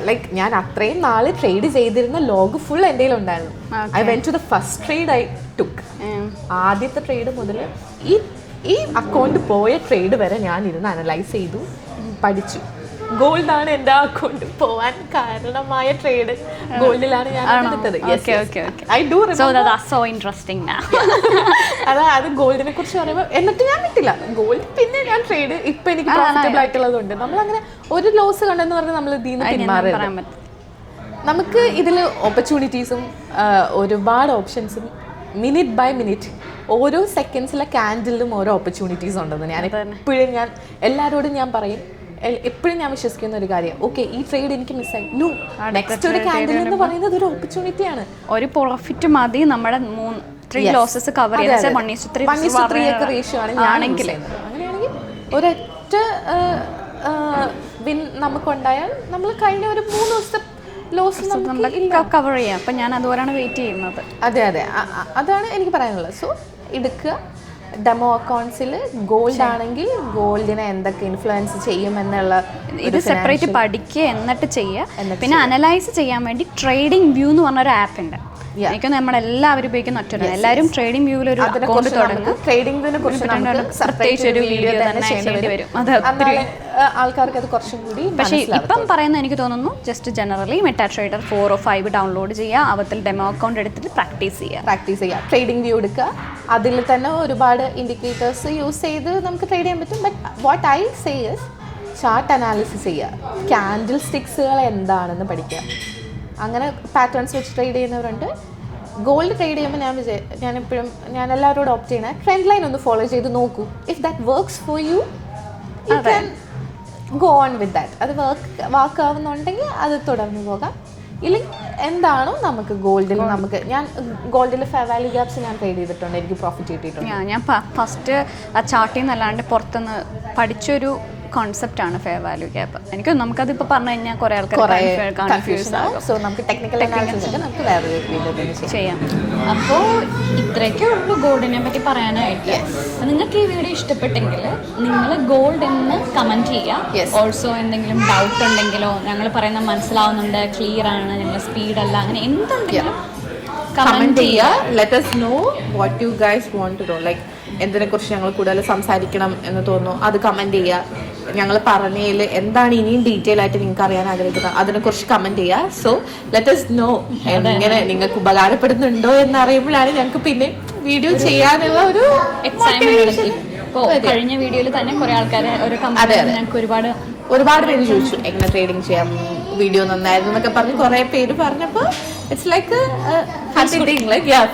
Speaker 2: like ഞാൻ അത്രയും നാൾ ട്രേഡ് ചെയ്തിരുന്ന ലോഗ് ഫുൾ എന്റെ ഉണ്ടായിരുന്നു I went to the first trade I took ആദ്യത്തെ ട്രേഡ് മുതൽ ഈ ഈ അക്കൗണ്ട് പോയ ട്രേഡ് വരെ ഞാൻ ഇരുന്ന് അനലൈസ് ചെയ്തു പഠിച്ചു. ഗോൾഡ് ആണ് എന്റെ അക്കൗണ്ട് പോവാൻ കാരണമായ ട്രേഡ് ഗോൾഡിലാണ് ഞാൻ എടുത്തത്. ഐ ഡു
Speaker 1: സോ ഇൻട്രസ്റ്റിംഗ്
Speaker 2: അതാ അത് ഗോൾഡിനെ കുറിച്ച് പറയുമ്പോൾ എന്നിട്ട് ഞാൻ വിട്ടില്ല. ഗോൾഡ് പിന്നെ ഞാൻ ട്രേഡ് ഇപ്പൊ എനിക്ക് പ്രോഫിറ്റബിൾ ആയിട്ടുള്ളതുണ്ട്. നമ്മൾ അങ്ങനെ ഒരു ലോസ് കണ്ടെന്ന് പറഞ്ഞാൽ നമ്മൾ ഇതിൽ നിന്ന് നമുക്ക് ഇതിൽ ഓപ്പർച്യൂണിറ്റീസും ഒരുപാട് ഓപ്ഷൻസും മിനിറ്റ് ബൈ മിനിറ്റ് ഓരോ സെക്കൻഡ്സിലെ ക്യാൻഡിലും ഓരോ ഓപ്പർച്യൂണിറ്റീസ് ഉണ്ടെന്ന് ഞാൻ എപ്പോഴും ഞാൻ എല്ലാവരോടും ഞാൻ പറയും. എപ്പോഴും ഞാൻ വിശ്വസിക്കുന്ന ഒരു കാര്യം. ഓക്കെ ഈ ട്രേഡ് എനിക്ക് മിസ്സായി നോ നെക്സ്റ്റ് ഒരു ക്യാൻഡിൽ എന്ന് പറയുന്നത് ഒരു ഓപ്പർച്യൂണിറ്റിയാണ്
Speaker 1: ഒരു പ്രോഫിറ്റ് മതി. നമ്മുടെ മൂന്ന് ത്രീ ലോസസ് കവർ ചെയ്യാൻ വൺ
Speaker 2: ഇസ് ത്രീ ഒക്കെ റേഷ്യോ ആണ് അങ്ങനെയാണെങ്കിൽ ഒരൊറ്റ വിൻ നമുക്കുണ്ടായാൽ നമ്മൾ കഴിഞ്ഞ ഒരു മൂന്ന് ദിവസത്തെ ലോസ് നമുക്ക്
Speaker 1: കവർ ചെയ്യാം. അപ്പം ഞാൻ അതുപോലെയാണ് വെയിറ്റ് ചെയ്യുന്നത്.
Speaker 2: അതെ അതെ. അതാണ് എനിക്ക് പറയാനുള്ളത്. സോ എടുക്കുക. ഡെമോ അക്കൗണ്ട്സിൽ ഗോൾഡ് ആണെങ്കിൽ ഗോൾഡിനെ എന്തൊക്കെ ഇൻഫ്ലുവൻസ് ചെയ്യും എന്നുള്ള
Speaker 1: ഇത് സെപ്പറേറ്റ് പഠിക്കുക എന്നിട്ട് ചെയ്യുക. പിന്നെ അനലൈസ് ചെയ്യാൻ വേണ്ടി ട്രേഡിംഗ് വ്യൂ എന്ന് പറഞ്ഞൊരു ആപ്പ് ഉണ്ട്. എനിക്ക് നമ്മളെല്ലാവരും ഉപയോഗിക്കുന്ന ഒറ്റ എല്ലാവരും ട്രേഡിംഗ് വ്യൂവിൽ ഒരു അക്കൗണ്ട് തുടങ്ങും.
Speaker 2: ട്രേഡിംഗിനെ കുറിച്ച്
Speaker 1: പ്രത്യേകിച്ച് ഒരു വീഡിയോ തന്നെ ചെയ്യേണ്ടി വരും. അത്
Speaker 2: ആൾക്കാർക്ക് അത് കുറച്ചും കൂടി
Speaker 1: പക്ഷേ ഇപ്പം പറയുന്ന എനിക്ക് തോന്നുന്നു just generally meta trader four or five download ചെയ്യുക അവത്തിൽ ഡെമോ അക്കൗണ്ട് എടുത്തിട്ട് പ്രാക്ടീസ് ചെയ്യുക.
Speaker 2: പ്രാക്ടീസ് ചെയ്യുക. ട്രേഡിംഗ് വ്യൂ എടുക്കുക. അതിൽ തന്നെ ഒരുപാട് ഇൻഡിക്കേറ്റേഴ്സ് യൂസ് ചെയ്ത് നമുക്ക് ട്രേഡ് ചെയ്യാൻ പറ്റും. But what I say chart analysis ചെയ്യുക. ക്യാൻഡിൽ സ്റ്റിക്സുകൾ എന്താണെന്ന് പഠിക്കുക. അങ്ങനെ പാറ്റേൺസ് വെച്ച് ട്രേഡ് ചെയ്യുന്നവരുണ്ട്. ഗോൾഡ് ട്രേഡ് ചെയ്യുമ്പോൾ ഞാൻ വിജയ ഞാൻ എപ്പോഴും ഞാൻ എല്ലാവരോടും ഓപ്റ്റ് ചെയ്യണേ. ട്രെൻഡ് ലൈൻ ഒന്ന് ഫോളോ ചെയ്ത് നോക്കൂ. If that works for you you can go on with that അത് വർക്ക് വാക്കാവുന്നുണ്ടെങ്കിൽ അത് തുടർന്ന് പോകാം. ഇല്ലെങ്കിൽ എന്താണോ നമുക്ക് ഗോൾഡിൽ നമുക്ക് ഞാൻ ഗോൾഡിൽ ഫെയർ വാല്യൂ ഗ്യാപ്സ് ഞാൻ ട്രേഡ് ചെയ്തിട്ടുണ്ട്. എനിക്ക് പ്രോഫിറ്റ് കിട്ടിയിട്ടുണ്ട്.
Speaker 1: ഞാൻ ഫസ്റ്റ് ആ ചാർട്ടിൽ നിന്നല്ലാണ്ട് പുറത്തുനിന്ന് പഠിച്ചൊരു കോൺസെപ്റ്റാണ് ഫെയർ വാല്യൂ ഗ്യാപ്പ് എനിക്ക് നമുക്കതിപ്പോൾ പറഞ്ഞു കഴിഞ്ഞാൽ കുറേ ആൾക്കാർ കൺഫ്യൂസ്
Speaker 2: കൺഫ്യൂഷൻ ആകും സോ നമുക്ക് ടെക്നിക്കൽ അനാലിസിസ് ഒക്കെ നമുക്ക് വേറെ വീഡിയോ തന്നെ ചെയ്യാം.
Speaker 1: അപ്പോൾ ഇത്രയൊക്കെ ഉള്ളൂ ഗോൾഡിനെ പറ്റി പറയാനായിട്ട്. നിങ്ങൾക്ക് ഈ വീഡിയോ ഇഷ്ടപ്പെട്ടെങ്കിൽ നിങ്ങൾ ഗോൾഡ് എന്ന് കമന്റ് ചെയ്യുക. ഓൾസോ എന്തെങ്കിലും ഡൗട്ട് ഉണ്ടെങ്കിലോ ഞങ്ങൾ പറയുന്ന മനസ്സിലാവുന്നുണ്ട് ക്ലിയർ ആണ് ഞങ്ങൾ സ്പീഡല്ല അങ്ങനെ എന്തുണ്ടെങ്കിലും
Speaker 2: കമന്റ്
Speaker 1: ചെയ്യുക.
Speaker 2: Let us know what you guys want to know like എന്തിനെ കുറിച്ച് ഞങ്ങൾ കൂടുതൽ സംസാരിക്കണം എന്ന് തോന്നുന്നു. അത് കമന്റ് ചെയ്യുക. ഞങ്ങൾ പറഞ്ഞതിൽ എന്താണ് ഇനിയും ഡീറ്റെയിൽ ആയിട്ട് നിങ്ങൾക്ക് അറിയാൻ ആഗ്രഹിക്കുന്നത്? അതിനെക്കുറിച്ച് കമന്റ് ചെയ്യുക. സോ ലെറ്റ് us നോ എങ്ങനെ നിങ്ങൾക്ക് ഉപകാരപ്പെടുന്നുണ്ടോ എന്ന് അറിയുമ്പോഴാണ് ഞങ്ങൾക്ക് പിന്നെ വീഡിയോ ചെയ്യാനുള്ള ഒരു
Speaker 1: എക്സൈറ്റ്മെന്റ് ഇപ്പോൾ കഴിഞ്ഞ വീഡിയോയിൽ തന്നെ കുറേ ആൾക്കാരെ ഒരു ഞങ്ങൾക്ക് ഒരുപാട്
Speaker 2: ഒരുപാട് പേര് ചോദിച്ചു എങ്ങനെ ട്രേഡിങ് ചെയ്യാം? വീഡിയോ നന്നായിരുന്നു എന്നൊക്കെ പറഞ്ഞ് കുറെ പേര് പറഞ്ഞപ്പോൾ ഇറ്റ്സ് ലൈക്ക്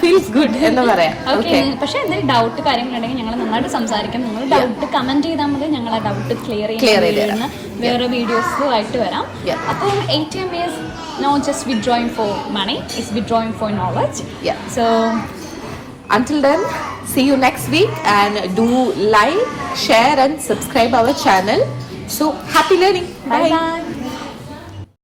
Speaker 2: ഫീൽസ് ഗുഡ് എന്ന് പറയാം.
Speaker 1: ഓക്കെ പക്ഷേ എന്തെങ്കിലും ഡൗട്ട് കാര്യങ്ങളുണ്ടെങ്കിൽ ഞങ്ങൾ നന്നായിട്ട് സംസാരിക്കും. നിങ്ങൾ ഡൗട്ട് കമന്റ് ചെയ്താൽ മതി. ഞങ്ങൾ ആ ഡൗട്ട് ക്ലിയർ ചെയ്യാൻ വേറെ വീഡിയോസും ആയിട്ട് വരാം
Speaker 2: അപ്പോൾ
Speaker 1: അപ്പം A T M is no just withdrawing for money is withdrawing for knowledge. So
Speaker 2: Until then, see you next week and do like, share, and subscribe our channel. So happy learning.
Speaker 1: bye. Bye